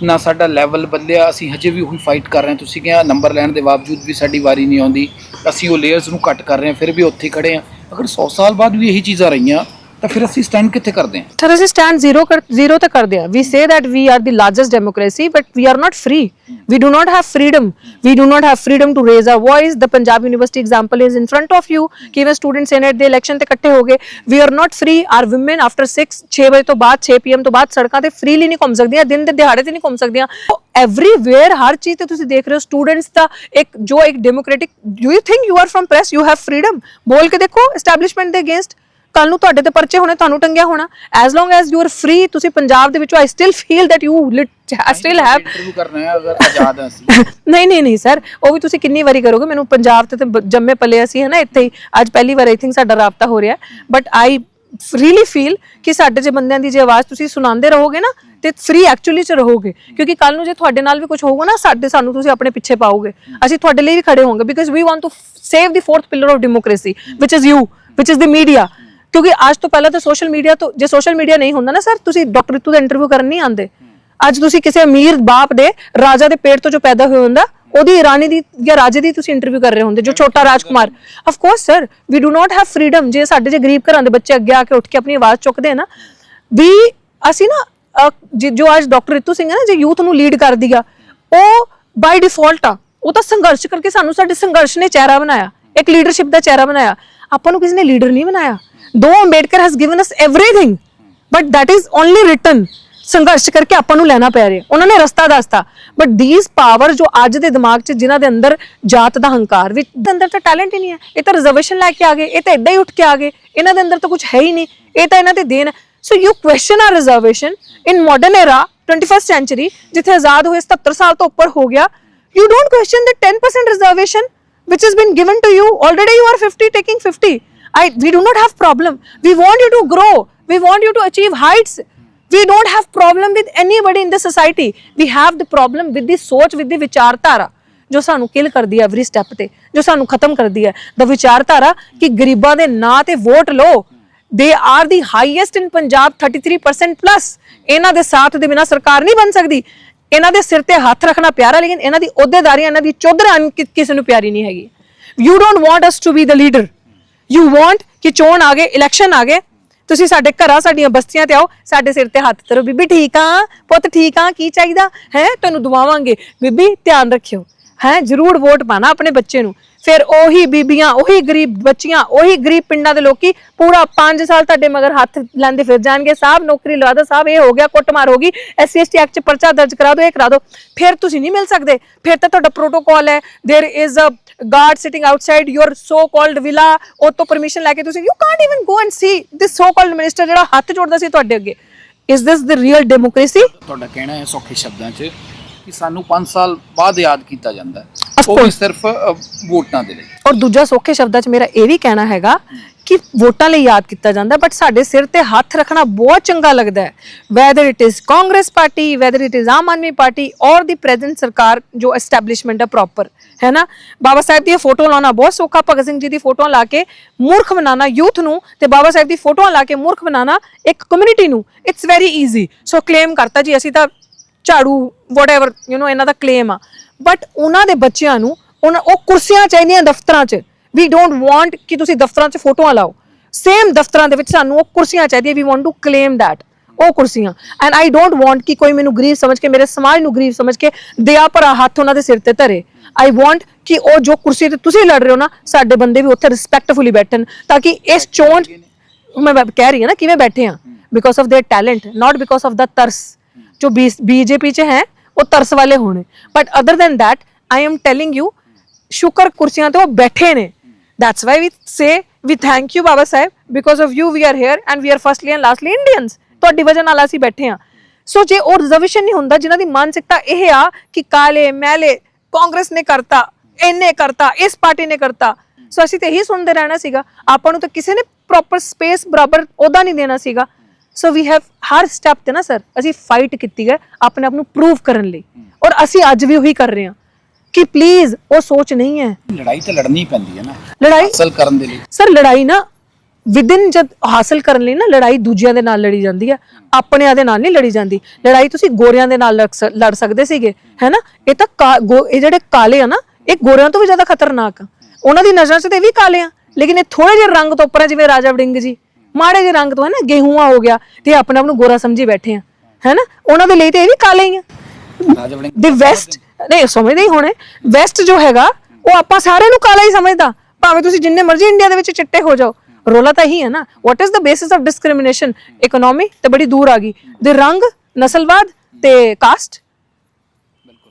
ਨਾ ਸਾਡਾ ਲੈਵਲ ਬਦਲਿਆ। ਅਸੀਂ ਹਜੇ ਵੀ ਉਹੀ ਫਾਈਟ ਕਰ ਰਹੇ ਹਾਂ। ਤੁਸੀਂ ਕਿਹਾ ਨੰਬਰ ਲੈਣ ਦੇ ਬਾਵਜੂਦ ਵੀ ਸਾਡੀ ਵਾਰੀ ਨਹੀਂ ਆਉਂਦੀ। ਅਸੀਂ ਉਹ ਲੇਅਰਸ ਨੂੰ ਕੱਟ ਕਰ ਰਹੇ ਹਾਂ ਫਿਰ ਵੀ ਉੱਥੇ ਹੀ ਖੜੇ ਹਾਂ। ਅਗਰ 100 ਸਾਲ ਬਾਅਦ ਵੀ ਇਹੀ ਚੀਜ਼ਾਂ ਰਹੀਆਂ ਤਾਂ ਫਿਰ ਅਸੀਂ ਸਟੈਂਡ ਕਿੱਥੇ ਕਰਦੇ ਹਾਂ ਸਰ ਅਸੀਂ ਸਟੈਂਡ ਜ਼ੀਰੋ ਕਰ ਜ਼ੀਰੋ ਤੇ ਕਰਦੇ ਆ we say that we are the largest democracy, but we are not free. We do not have freedom. We do not have freedom to raise our voice. The punjab university example is in front of you ਕਿਵੇਂ ਸਟੂਡੈਂਟ ਸੈਨੇਟ ਦੇ ਇਲੈਕਸ਼ਨ ਤੇ ਇਕੱਠੇ ਹੋ ਗਏ we are not free. Our women after 6 6 ਵਜੇ ਤੋਂ ਬਾਅਦ 6 pm ਤੋਂ ਬਾਅਦ ਸੜਕਾਂ ਤੇ ਫ੍ਰੀਲੀ ਨਹੀਂ ਘੁੰਮ ਸਕਦੀਆਂ ਦਿਨ ਦੇ ਦਿਹਾੜੇ ਤੇ ਨਹੀਂ ਘੁੰਮ ਸਕਦੀਆਂ ਐਵਰੀਵੇਅਰ ਹਰ ਚੀਜ਼ ਤੇ ਤੁਸੀਂ ਦੇਖ ਰਹੇ ਹੋ ਸਟੂਡੈਂਟਸ ਦਾ ਇੱਕ ਜੋ ਇੱਕ democratic do you think you are firm press you have freedom ਬੋਲ ਕੇ ਦੇਖੋ ਐਸਟੈਬਲਿਸ਼ਮੈਂਟ ਦੇ ਅਗੇਂਸਟ ਕੱਲ ਨੂੰ ਤੁਹਾਡੇ ਤੇ ਪਰਚੇ ਹੋਣੇ ਤੁਹਾਨੂੰ ਟੰਗਿਆ ਹੋਣਾ। As long as you are free ਤੁਸੀਂ ਪੰਜਾਬ ਦੇ ਵਿੱਚੋਂ I still feel that you still have interview ਕਰਨਾ ਹੈ ਅਗਰ ਆਜ਼ਾਦ ਹਾਂ ਅਸੀਂ। ਨਹੀਂ ਨਹੀਂ ਨਹੀਂ ਸਰ ਉਹ ਵੀ ਤੁਸੀਂ ਕਿੰਨੀ ਵਾਰੀ ਕਰੋਗੇ ਮੈਨੂੰ ਪੰਜਾਬ ਤੇ ਤੇ ਜੰਮੇ ਪਲੇ ਅਸੀਂ ਹੈ ਨਾ ਇੱਥੇ ਹੀ। ਅੱਜ ਪਹਿਲੀ ਵਾਰ ਆਈ ਥਿੰਕ ਸਾਡਾ ਰਾਬਤਾ ਹੋ ਰਿਹਾ। ਬਟ ਆਈ ਰੀਲੀ ਫੀਲ ਕਿ ਸਾਡੇ ਜੇ ਬੰਦਿਆਂ ਦੀ ਜੇ ਆਵਾਜ਼ ਤੁਸੀਂ ਸੁਣਾਉਂਦੇ ਰਹੋਗੇ ਨਾ ਤੇ ਫ੍ਰੀ ਐਕਚੁਅਲੀ ਚ ਰਹੋਗੇ। ਕਿਉਂਕਿ ਕੱਲ ਨੂੰ ਜੇ ਤੁਹਾਡੇ ਨਾਲ ਵੀ ਕੁਝ ਹੋਊਗਾ ਨਾ ਸਾਡੇ ਸਾਨੂੰ ਤੁਸੀਂ ਆਪਣੇ ਪਿੱਛੇ ਪਾਓਗੇ। ਅਸੀਂ ਤੁਹਾਡੇ ਲਈ ਵੀ ਖੜੇ ਹੋਵਾਂਗੇ because we want to save the fourth pillar of democracy which is you which is the media ਕਿਉਂਕਿ ਅੱਜ ਤੋਂ ਪਹਿਲਾਂ ਤਾਂ ਸੋਸ਼ਲ ਮੀਡੀਆ ਤੋਂ ਜੇ ਸੋਸ਼ਲ ਮੀਡੀਆ ਨਹੀਂ ਹੁੰਦਾ ਨਾ ਸਰ ਤੁਸੀਂ ਡਾਕਟਰ ਰਿਤੂ ਦਾ ਇੰਟਰਵਿਊ ਕਰਨ ਨਹੀਂ ਆਉਂਦੇ। ਅੱਜ ਤੁਸੀਂ ਕਿਸੇ ਅਮੀਰ ਬਾਪ ਦੇ ਰਾਜਾ ਦੇ ਪੇਟ ਤੋਂ ਜੋ ਪੈਦਾ ਹੋਇਆ ਹੁੰਦਾ ਉਹਦੀ ਰਾਣੀ ਦੀ ਜਾਂ ਰਾਜੇ ਦੀ ਤੁਸੀਂ ਇੰਟਰਵਿਊ ਕਰ ਰਹੇ ਹੁੰਦੇ ਜੋ ਛੋਟਾ ਰਾਜਕੁਮਾਰ। Of course sir we do not have freedom ਜੇ ਸਾਡੇ ਜੇ ਗਰੀਬ ਘਰਾਂ ਦੇ ਬੱਚੇ ਅੱਗੇ ਆ ਕੇ ਉੱਠ ਕੇ ਆਪਣੀ ਆਵਾਜ਼ ਚੁੱਕਦੇ ਨਾ ਵੀ ਅਸੀਂ ਨਾ ਅਹ, ਜੋ ਅੱਜ ਡਾਕਟਰ ਰਿਤੂ ਸਿੰਘ ਹੈ ਨਾ ਜੇ ਯੂਥ ਨੂੰ ਲੀਡ ਕਰਦੀ ਆ ਉਹ ਬਾਈ ਡਿਫਾਲਟ ਆ ਉਹ ਤਾਂ ਸੰਘਰਸ਼ ਕਰਕੇ ਸਾਨੂੰ ਸਾਡੇ ਸੰਘਰਸ਼ ਨੇ ਚਿਹਰਾ ਬਣਾਇਆ ਇੱਕ ਲੀਡਰਸ਼ਿਪ ਦਾ ਚਿਹਰਾ ਬਣਾਇਆ। ਆਪਾਂ ਨੂੰ ਕਿਸੇ ਨੇ ਲੀਡਰ ਨਹੀਂ ਬਣਾਇਆ। though Ambedkar has given us everything but that is only written ਸੰਘਰਸ਼ ਕਰਕੇ ਆਪਾਂ ਨੂੰ ਲੈਣਾ ਪੈ ਰਿਹਾ ਉਹਨਾਂ ਨੇ ਰਸਤਾ ਦੱਸਤਾ ਬਟ ਥੀਸ ਪਾਵਰ ਜੋ ਅੱਜ ਦੇ ਦਿਮਾਗ 'ਚ ਜਿਨ੍ਹਾਂ ਦੇ ਅੰਦਰ ਜਾਤ ਦਾ ਹੰਕਾਰ ਵਿੱਚ ਦੇ ਅੰਦਰ ਤਾਂ ਟੈਲੈਂਟ ਹੀ ਨਹੀਂ ਹੈ ਇਹ ਤਾਂ ਰਿਜ਼ਰਵੇਸ਼ਨ ਲੈ ਕੇ ਆ ਗਏ ਇਹ ਤਾਂ ਇਦਾਂ ਹੀ ਉੱਠ ਕੇ ਆ ਗਏ ਇਹਨਾਂ ਦੇ ਅੰਦਰ ਤਾਂ ਕੁਝ ਹੈ ਹੀ ਨਹੀਂ ਇਹ ਤਾਂ ਇਹਨਾਂ ਤੇ ਦੇਣ so you question are reservation in modern era 21st century ਜਿੱਥੇ ਆਜ਼ਾਦ ਹੋਏ 77 ਸਾਲ ਤੋਂ ਉੱਪਰ ਹੋ ਗਿਆ you don't question the 10% reservation which has been given to you already you are 50 taking 50 i, we do not have problem. We want you to grow. We want you to achieve heights. We don't have problem with anybody in the society. We have the problem with the ਸੋਚ with the ਵਿਚਾਰਧਾਰਾ ਜੋ ਸਾਨੂੰ ਕਿਲ ਕਰਦੀ ਹੈ ਐਵਰੀ ਸਟੈਪ ਤੇ ਜੋ ਸਾਨੂੰ ਖਤਮ ਕਰਦੀ ਹੈ the ਵਿਚਾਰਧਾਰਾ ਕਿ ਗਰੀਬਾਂ ਦੇ ਨਾਂ ਤੇ ਵੋਟ ਲਓ they are the highest in Punjab 33% plus ਇਹਨਾਂ ਦੇ ਸਾਥ ਦੇ ਬਿਨਾ ਸਰਕਾਰ ਨਹੀਂ ਬਣ ਸਕਦੀ ਇਹਨਾਂ ਦੇ ਸਿਰ ਤੇ ਹੱਥ ਰੱਖਣਾ ਪਿਆਰਾ ਲੇਕਿਨ ਇਹਨਾਂ ਦੀ ਅਹੁਦੇਦਾਰੀ ਇਹਨਾਂ ਦੀ ਚੌਧਰਾਂ ਕਿਸੇ ਨੂੰ ਪਿਆਰੀ ਨਹੀਂ ਹੈਗੀ you don't want us to be the leader you want ਕਿ ਚੋਣ ਆ ਗਏ ਇਲੈਕਸ਼ਨ ਆ ਗਏ, ਤੁਸੀਂ ਸਾਡੇ ਘਰਾਂ ਸਾਡੀਆਂ ਬਸਤੀਆਂ ਤੇ ਆਓ, ਸਾਡੇ ਸਿਰ ਤੇ ਹੱਥ ਧਰੋ। ਬੀਬੀ ਠੀਕ ਆ? ਪੁੱਤ ਠੀਕ ਆ? ਕੀ ਚਾਹੀਦਾ? ਹੈ? ਤੈਨੂੰ ਦਵਾਵਾਂਗੇ ਬੀਬੀ, ਧਿਆਨ ਰੱਖਿਓ। ਹੈ? ਜਰੂਰ ਵੋਟ ਪਾਣਾ ਆਪਣੇ ਬੱਚੇ ਨੂੰ। ਫਿਰ ਉਹੀ ਬੀਬੀਆਂ ਉਹੀ ਗਰੀਬ ਬੱਚੀਆਂ ਉਹੀ ਗਰੀਬ ਪਿੰਡਾਂ ਦੇ ਲੋਕੀ ਪੂਰਾ 5 ਸਾਲ ਤੁਹਾਡੇ ਮਗਰ ਹੱਥ ਲੈਂਦੇ ਫਿਰ ਜਾਣਗੇ ਸਾਹਿਬ ਨੌਕਰੀ ਲਵਾ ਦਿਓ ਸਾਹਿਬ ਇਹ ਹੋ ਗਿਆ ਕੁੱਟਮਾਰ ਹੋ ਗਈ ਐਸਸੀ ਐਸਟੀ ਐਕਟ ਚ ਪਰਚਾ ਦਰਜ ਕਰਾ ਦਿਓ ਇਹ ਕਰਾ ਦਿਓ ਫਿਰ ਤੁਸੀਂ ਨਹੀਂ ਮਿਲ ਸਕਦੇ ਫਿਰ ਤਾਂ ਤੁਹਾਡਾ ਪ੍ਰੋਟੋਕਾਲ ਹੈ there is a guard sitting outside your so called villa ਉਹ ਤੋਂ ਪਰਮਿਸ਼ਨ ਲੈ ਕੇ ਤੁਸੀਂ you can't even go and see this so called minister ਜਿਹੜਾ ਹੱਥ ਜੋੜਦਾ ਸੀ ਤੁਹਾਡੇ ਅੱਗੇ is this the real democracy ਤੁਹਾਡਾ ਕਹਿਣਾ ਹੈ ਸੌਖੇ ਸ਼ਬਦਾਂ 'ਚ ਕਿ ਸਾਨੂੰ 5 ਸਾਲ ਬਾਅਦ ਯਾਦ ਕੀਤਾ ਜਾਂਦਾ ਹੈ। ਉਹ ਵੀ. ਸਿਰਫ ਵੋਟਾਂ ਦੇ ਲਈ। ਔਰ ਦੂਜਾ ਸੌਖੇ ਸ਼ਬਦਾਂ 'ਚ ਮੇਰਾ ਇਹ ਵੀ ਕਹਿਣਾ ਹੈਗਾ ਕਿ ਵੋਟਾਂ ਲਈ ਯਾਦ ਕੀਤਾ ਜਾਂਦਾ ਬਟ ਸਾਡੇ ਸਿਰ ਤੇ ਹੱਥ ਰੱਖਣਾ ਬਹੁਤ ਚੰਗਾ ਲੱਗਦਾ ਹੈ। Whether it is Congress party whether it is Aam Aadmi party ਔਰ ਦੀ ਪ੍ਰੈਜ਼ੈਂਟ ਸਰਕਾਰ ਜੋ ਐਸਟੈਬਲਿਸ਼ਮੈਂਟ ਹੈ ਪ੍ਰੋਪਰ ਹੈ ਨਾ? ਬਾਬਾ ਸਾਹਿਬ ਦੀ ਫੋਟੋ ਲਾਉਣਾ ਬਹੁਤ ਸੌਖਾ ਭਗਤ ਸਿੰਘ ਜੀ ਦੀ ਫੋਟੋਆਂ ਲਾ ਕੇ ਮੂਰਖ ਬਣਾਉਣਾ ਯੂਥ ਨੂੰ ਤੇ ਬਾਬਾ ਸਾਹਿਬ ਦੀ ਫੋਟੋਆਂ ਲਾ ਕੇ ਮੂਰਖ ਬਣਾਉਣਾ ਇੱਕ ਕਮਿਊਨਿਟੀ ਨੂੰ it's very easy so claim ਕਰਤਾ ਜੀ ਅਸੀਂ ਤਾਂ ਝਾੜੂ ਵਟਐਵਰ ਯੂ نو ਇਹਨਾਂ ਦਾ ਕਲੇਮ ਆ ਬਟ ਉਹਨਾਂ ਦੇ ਬੱਚਿਆਂ ਨੂੰ ਉਹਨਾਂ ਉਹ ਕੁਰਸੀਆਂ ਚਾਹੀਦੀਆਂ ਦਫ਼ਤਰਾਂ 'ਚ ਵੀ ਡੋਨਟ ਵਾਂਟ ਕਿ ਤੁਸੀਂ ਦਫ਼ਤਰਾਂ 'ਚ ਫੋਟੋਆਂ ਲਾਓ ਸੇਮ ਦਫ਼ਤਰਾਂ ਦੇ ਵਿੱਚ ਸਾਨੂੰ ਉਹ ਕੁਰਸੀਆਂ ਚਾਹੀਦੀਆਂ we want to claim that ਉਹ ਕੁਰਸੀਆਂ ਐਂਡ ਆਈ ਡੋਨਟ ਵਾਂਟ ਕਿ ਕੋਈ ਮੈਨੂੰ ਗਰੀਬ ਸਮਝ ਕੇ ਮੇਰੇ ਸਮਾਜ ਨੂੰ ਗਰੀਬ ਸਮਝ ਕੇ ਦਿਆ ਭਰਾ ਹੱਥ ਉਹਨਾਂ ਦੇ ਸਿਰ ਤੇ ਧਰੇ ਆਈ ਵਾਂਟ ਕਿ ਉਹ ਜੋ ਕੁਰਸੀ ਤੇ ਤੁਸੀਂ ਲੜ ਰਹੇ ਹੋ ਨਾ ਸਾਡੇ ਬੰਦੇ ਵੀ ਉੱਥੇ ਰਿਸਪੈਕਟਫੁਲੀ ਬੈਠਣ ਤਾਂ ਕਿ ਇਸ ਚੋਣ ਮੈਂ ਬ- ਕਹਿ ਰਹੀ ਹਾਂ ਨਾ ਕਿਵੇਂ ਬੈਠੇ ਆ because of their talent not because of ਦਾ ਤਰਸ ਜੋ ਬੀਜੇਪੀ ਚ ਹੈ, ਉਹ ਤਰਸ ਵਾਲੇ ਹੋਣੇ। But other than that I am telling you ਸ਼ੁਕਰ ਕੁਰਸੀਆਂ ਤੇ ਉਹ ਬੈਠੇ ਨੇ। That's why we say we thank you Baba Sahib because of you we are here and we are firstly and lastly Indians ਤੁਹਾਡੀ ਵਜ੍ਹਾ ਨਾਲ ਅਸੀਂ ਬੈਠੇ ਆ ਸੋ ਜੇ ਉਹ ਰਿਜ਼ਰਵੇਸ਼ਨ ਨਹੀਂ ਹੁੰਦਾ, ਜਿਨ੍ਹਾਂ ਦੀ ਮਾਨਸਿਕਤਾ ਇਹ ਆ ਕਿ ਕਾਲੇ, ਮੈਲੇ, ਕਾਂਗਰਸ ਨੇ ਕਰਤਾ, ਇਹਨੇ ਕਰਤਾ, ਇਸ ਪਾਰਟੀ ਨੇ ਕਰਤਾ, ਸੋ ਅਸੀਂ ਤੇ ਇਹੀ ਸੁਣਦੇ ਰਹਿਣਾ ਸੀਗਾ। ਆਪਾਂ ਨੂੰ ਤਾਂ ਕਿਸੇ ਨੇ ਪ੍ਰੋਪਰ ਸਪੇਸ ਬਰਾਬਰ ਉਹਦਾ ਨਹੀਂ ਦੇਣਾ ਸੀਗਾ। ਸੋ ਵੀ ਹੈਵ ਹਰ ਸਟੈਪ ਤੇ ਨਾ ਸਰ ਅਸੀਂ ਫਾਈਟ ਕੀਤੀ ਹੈ ਆਪਣੇ ਆਪ ਨੂੰ ਪ੍ਰੂਵ ਕਰਨ ਲਈ। ਔਰ ਅਸੀਂ ਅੱਜ ਵੀ ਉਹੀ ਕਰ ਰਹੇ ਹਾਂ ਕਿ ਪਲੀਜ਼ ਉਹ ਸੋਚ ਨਹੀਂ ਹੈ। ਲੜਾਈ ਤਾਂ ਲੜਨੀ ਪੈਂਦੀ ਹੈ ਨਾ। ਲੜਾਈ ਹਾਸਲ ਕਰਨ ਦੇ ਲਈ। ਸਰ ਲੜਾਈ ਨਾ ਵਿਦਿਨ ਜਦ ਹਾਸਲ ਕਰਨ ਲਈ ਨਾ ਲੜਾਈ ਦੂਜਿਆਂ ਦੇ ਨਾਲ ਲੜੀ ਜਾਂਦੀ ਹੈ। ਆਪਣਿਆਂ ਦੇ ਨਾਲ ਨਹੀਂ ਲੜੀ ਜਾਂਦੀ। ਲੜਾਈ ਤੁਸੀਂ ਗੋਰਿਆਂ ਦੇ ਨਾਲ ਲੜ ਲੜ ਸਕਦੇ ਸੀਗੇ ਹੈਨਾ ਇਹ ਤਾਂ ਕਾ- ਗੋ- ਇਹ ਜਿਹੜੇ ਕਾਲੇ ਆ ਨਾ ਇਹ ਗੋਰਿਆਂ ਤੋਂ ਵੀ ਜ਼ਿਆਦਾ ਖਤਰਨਾਕ ਆ। ਉਹਨਾਂ ਦੀ ਨਜ਼ਰ 'ਚ ਤੇ ਇਹ ਵੀ ਕਾਲੇ ਆ। ਲੇਕਿਨ ਇਹ ਥੋੜੇ ਜਿਹੇ ਰੰਗ ਤੋਂ ਉੱਪਰ ਆ ਜਿਵੇਂ ਰਾਜਾ ਵੜਿੰਗ ਜੀ। ਮਾੜੇ ਜਿਹੇ ਰੰਗ ਤੋਂ ਹੈ ਨਾ ਗੇਹੂਆ ਹੋ ਗਿਆ ਤੇ ਆਪਣੇ ਆਪ ਨੂੰ ਗੋਰਾ ਸਮਝੀ ਬੈਠੇ ਆ ਹੈਨਾ ਉਹਨਾਂ ਦੇ ਲਈ ਤੇ ਇਹ ਵੀ ਕਾਲੇ ਹੀ ਆ। ਦੇ ਵੈਸਟ ਨਹੀਂ ਸਮਝਦੇ ਹੀ ਹੋਣੇ। ਵੈਸਟ ਜੋ ਹੈਗਾ ਉਹ ਆਪਾਂ ਸਾਰਿਆਂ ਨੂੰ ਕਾਲਾ ਹੀ ਸਮਝਦਾ। ਭਾਵੇਂ ਤੁਸੀਂ ਜਿੰਨੇ ਮਰਜ਼ੀ ਇੰਡੀਆ ਦੇ ਵਿੱਚ ਚਿੱਟੇ ਹੋ ਜਾਓ। ਰੋਲਾ ਤਾਂ ਇਹੀ ਹੈ ਨਾ। What is the basis of discrimination economy ਤੇ ਬੜੀ ਦੂਰ ਆ ਗਈ। ਦੇ ਰੰਗ ਨਸਲਵਾਦ ਤੇ ਕਾਸਟ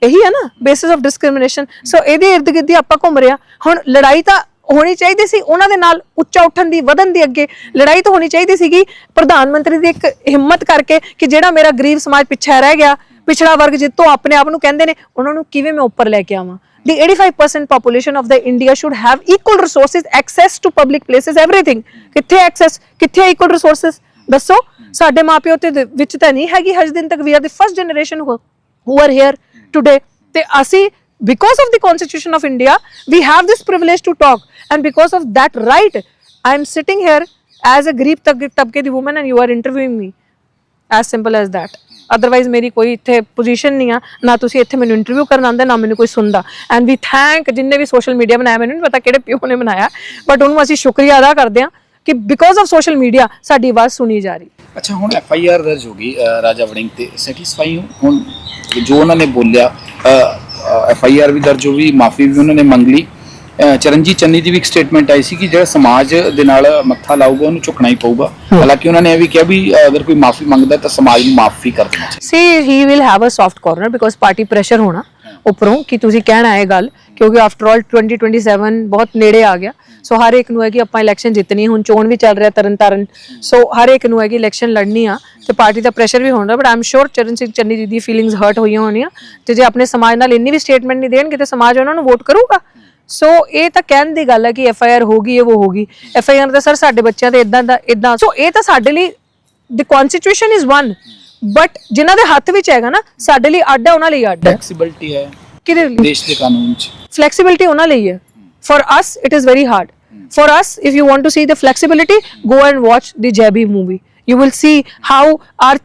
ਇਹੀ ਹੈ ਨਾ ਬੇਸਿਸ ਆਫ ਡਿਸਕ੍ਰਿਮੀਨੇਸ਼ਨ ਸੋ ਇਹਦੇ ਇਰਦ ਗਿਰਦ ਹੀ ਆਪਾਂ ਘੁੰਮ ਰਿਆ ਹੁਣ ਲੜਾਈ ਤਾਂ ਹੋਣੀ ਚਾਹੀਦੀ ਸੀ ਉਹਨਾਂ ਦੇ ਨਾਲ ਉੱਚਾ ਉੱਠਣ ਦੀ ਵਧਣ ਦੀ ਅੱਗੇ ਲੜਾਈ ਤਾਂ ਹੋਣੀ ਚਾਹੀਦੀ ਸੀਗੀ ਪ੍ਰਧਾਨ ਮੰਤਰੀ ਦੀ ਇੱਕ ਹਿੰਮਤ ਕਰਕੇ ਕਿ ਜਿਹੜਾ ਮੇਰਾ ਗਰੀਬ ਸਮਾਜ ਪਿੱਛੇ ਰਹਿ ਗਿਆ ਪਿਛੜਾ ਵਰਗ ਜਿੱਤੋਂ ਆਪਣੇ ਆਪ ਨੂੰ ਕਹਿੰਦੇ ਨੇ ਉਹਨਾਂ ਨੂੰ ਕਿਵੇਂ ਮੈਂ ਉੱਪਰ ਲੈ ਕੇ ਆਵਾਂ the 85% population of the india should have equal resources access to public places everything ਕਿੱਥੇ access ਕਿੱਥੇ equal resources ਦੱਸੋ ਸਾਡੇ ਮਾਪਿਓ ਤੇ ਦੇ ਵਿੱਚ ਤਾਂ ਨਹੀਂ ਹੈਗੀ ਹਜ ਦਿਨ ਤੱਕ we are the first generation who who are here today ਤੇ ਅਸੀਂ because of the constitution of india we have this privilege to talk and because of that right i am sitting here as a ਗਰੀਬ ਤਬਕੇ ਦੀ woman and you are interviewing me. As simple as that. Otherwise ਮੇਰੀ ਕੋਈ ਇੱਥੇ ਪੋਜੀਸ਼ਨ ਨਹੀਂ ਆ ਨਾ ਤੁਸੀਂ ਇੱਥੇ ਮੈਨੂੰ ਇੰਟਰਵਿਊ ਕਰਨ ਆਉਂਦੇ ਨਾ ਮੈਨੂੰ ਕੋਈ ਸੁਣਦਾ ਐਂਡ ਵੀ ਥੈਂਕ ਜਿੰਨੇ ਵੀ ਸੋਸ਼ਲ ਮੀਡੀਆ ਬਣਾਇਆ ਮੈਨੂੰ ਨਹੀਂ ਪਤਾ ਕਿਹੜੇ ਪਿਓ ਨੇ ਬਣਾਇਆ ਬਟ ਉਹਨੂੰ ਅਸੀਂ ਸ਼ੁਕਰੀਆ ਅਦਾ ਕਰਦੇ ਹਾਂ ਕਿ ਬਿਕੋਜ਼ ਆਫ ਸੋਸ਼ਲ ਮੀਡੀਆ ਸਾਡੀ ਆਵਾਜ਼ ਸੁਣੀ ਜਾ ਰਹੀ ਅੱਛਾ ਹੁਣ ਐਫ ਆਈ ਆਰ ਦਰਜ ਹੋ ਗਈ ਅ, ਰਾਜਾ ਵੜਿੰਗ ਤੇ ਸੈਟੀਸਫਾਈ ਹੋ ਹੁਣ ਜੋ ਉਹਨਾਂ ਨੇ ਬੋਲਿਆ ਐਫ ਆਈ ਆਰ ਵੀ ਦਰਜ ਹੋ ਗਈ ਮਾਫੀ ਵੀ ਉਹਨਾਂ ਨੇ ਮੰਗ ਲਈ ਚਰਨਜੀਤ ਚੰਨੀ ਦੀ ਵੀ ਇੱਕ ਸਟੇਟਮੈਂਟ ਆਈ ਸੀ ਕਿ ਜਿਹੜਾ ਸਮਾਜ ਦੇ ਨਾਲ ਮੱਥਾ ਲਾਊਗਾ ਉਹਨੂੰ ਝੁਕਣਾ ਹੀ ਪਊਗਾ। ਹਾਲਾਂਕਿ ਉਹਨਾਂ ਨੇ ਇਹ ਵੀ ਕਿਹਾ ਵੀ ਅਗਰ ਕੋਈ ਮਾਫੀ ਮੰਗਦਾ ਤਾਂ ਸਮਾਜ ਨੂੰ ਮਾਫੀ ਕਰ ਦੇਣਾ ਚਾਹੀਦਾ। ਸੀ he will have a soft corner because party pressure ਹੋਣਾ ਉੱਪਰੋਂ ਕਿ ਤੁਸੀਂ ਕਹਿਣਾ ਹੈ ਗੱਲ ਕਿਉਂਕਿ ਆਫਟਰ ਆਲ 2027 ਬਹੁਤ ਨੇੜੇ ਆ ਗਿਆ। ਸੋ ਹਰ ਇੱਕ ਨੂੰ ਹੈ ਕਿ ਆਪਾਂ ਇਲੈਕਸ਼ਨ ਜਿੱਤਣੀ। ਹੁਣ ਚੋਣ ਵੀ ਚੱਲ ਰਿਹਾ ਤਰਨ ਤਾਰਨ ਸੋ ਹਰ ਇੱਕ ਨੂੰ ਹੈ ਕਿ ਇਲੈਕਸ਼ਨ ਲੜਨੀ ਆ ਤੇ ਪਾਰਟੀ ਦਾ ਪ੍ਰੈਸ਼ਰ ਵੀ ਹੋਣਾ ਬਟ ਆਮ ਸ਼ੋਰ ਚਰਨ ਸਿੰਘ ਚੰਨੀ ਜੀ ਦੀ ਫੀਲਿੰਗਸ ਹਰਟ ਹੋਈਆਂ ਹੋਣੀਆਂ। ਤੇ ਜੇ ਆਪਣੇ ਸਮਾਜ ਨਾਲ ਇੰਨੀ ਵੀ ਸਟੇਟਮੈਂਟ ਨਹੀਂ ਦੇਣਗੇ ਤੇ ਸਮਾਜ ਉਹਨਾਂ ਨੂੰ ਵੋਟ ਕਰੂਗਾ। ਸੋ ਇਹ ਤਾਂ ਕਹਿਣ ਦੀ ਗੱਲ ਹੈ ਕਿ ਐਫ ਆਈ ਆਰ ਹੋਗੀ ਇਹ ਉਹ ਹੋਗੀ ਐਫ ਆਈ ਆਰ ਤਾਂ ਸਰ ਸਾਡੇ ਬੱਚਿਆਂ ਤੇ ਇਦਾਂ ਦਾ ਇਦਾਂ ਸੋ ਇਹ ਤਾਂ ਸਾਡੇ ਲਈ the constitution is one but ਜਿਨ੍ਹਾਂ ਦੇ ਹੱਥ ਵਿੱਚ ਹੈਗਾ ਨਾ ਸਾਡੇ ਲਈ ਅੱਡ ਹੈ ਉਹਨਾਂ ਲਈ ਅੱਡ ਹੈ। ਫਲੈਕਸੀਬਿਲਟੀ ਹੈ ਕਿਹਦੇ ਲਈ? ਦੇਸ਼ ਦੇ ਕਾਨੂੰਨ 'ਚ। Flexibility ਉਹਨਾਂ ਲਈ ਹੈ। For us it is very hard for us if you want to see the flexibility go and watch the jabby movie you will see how are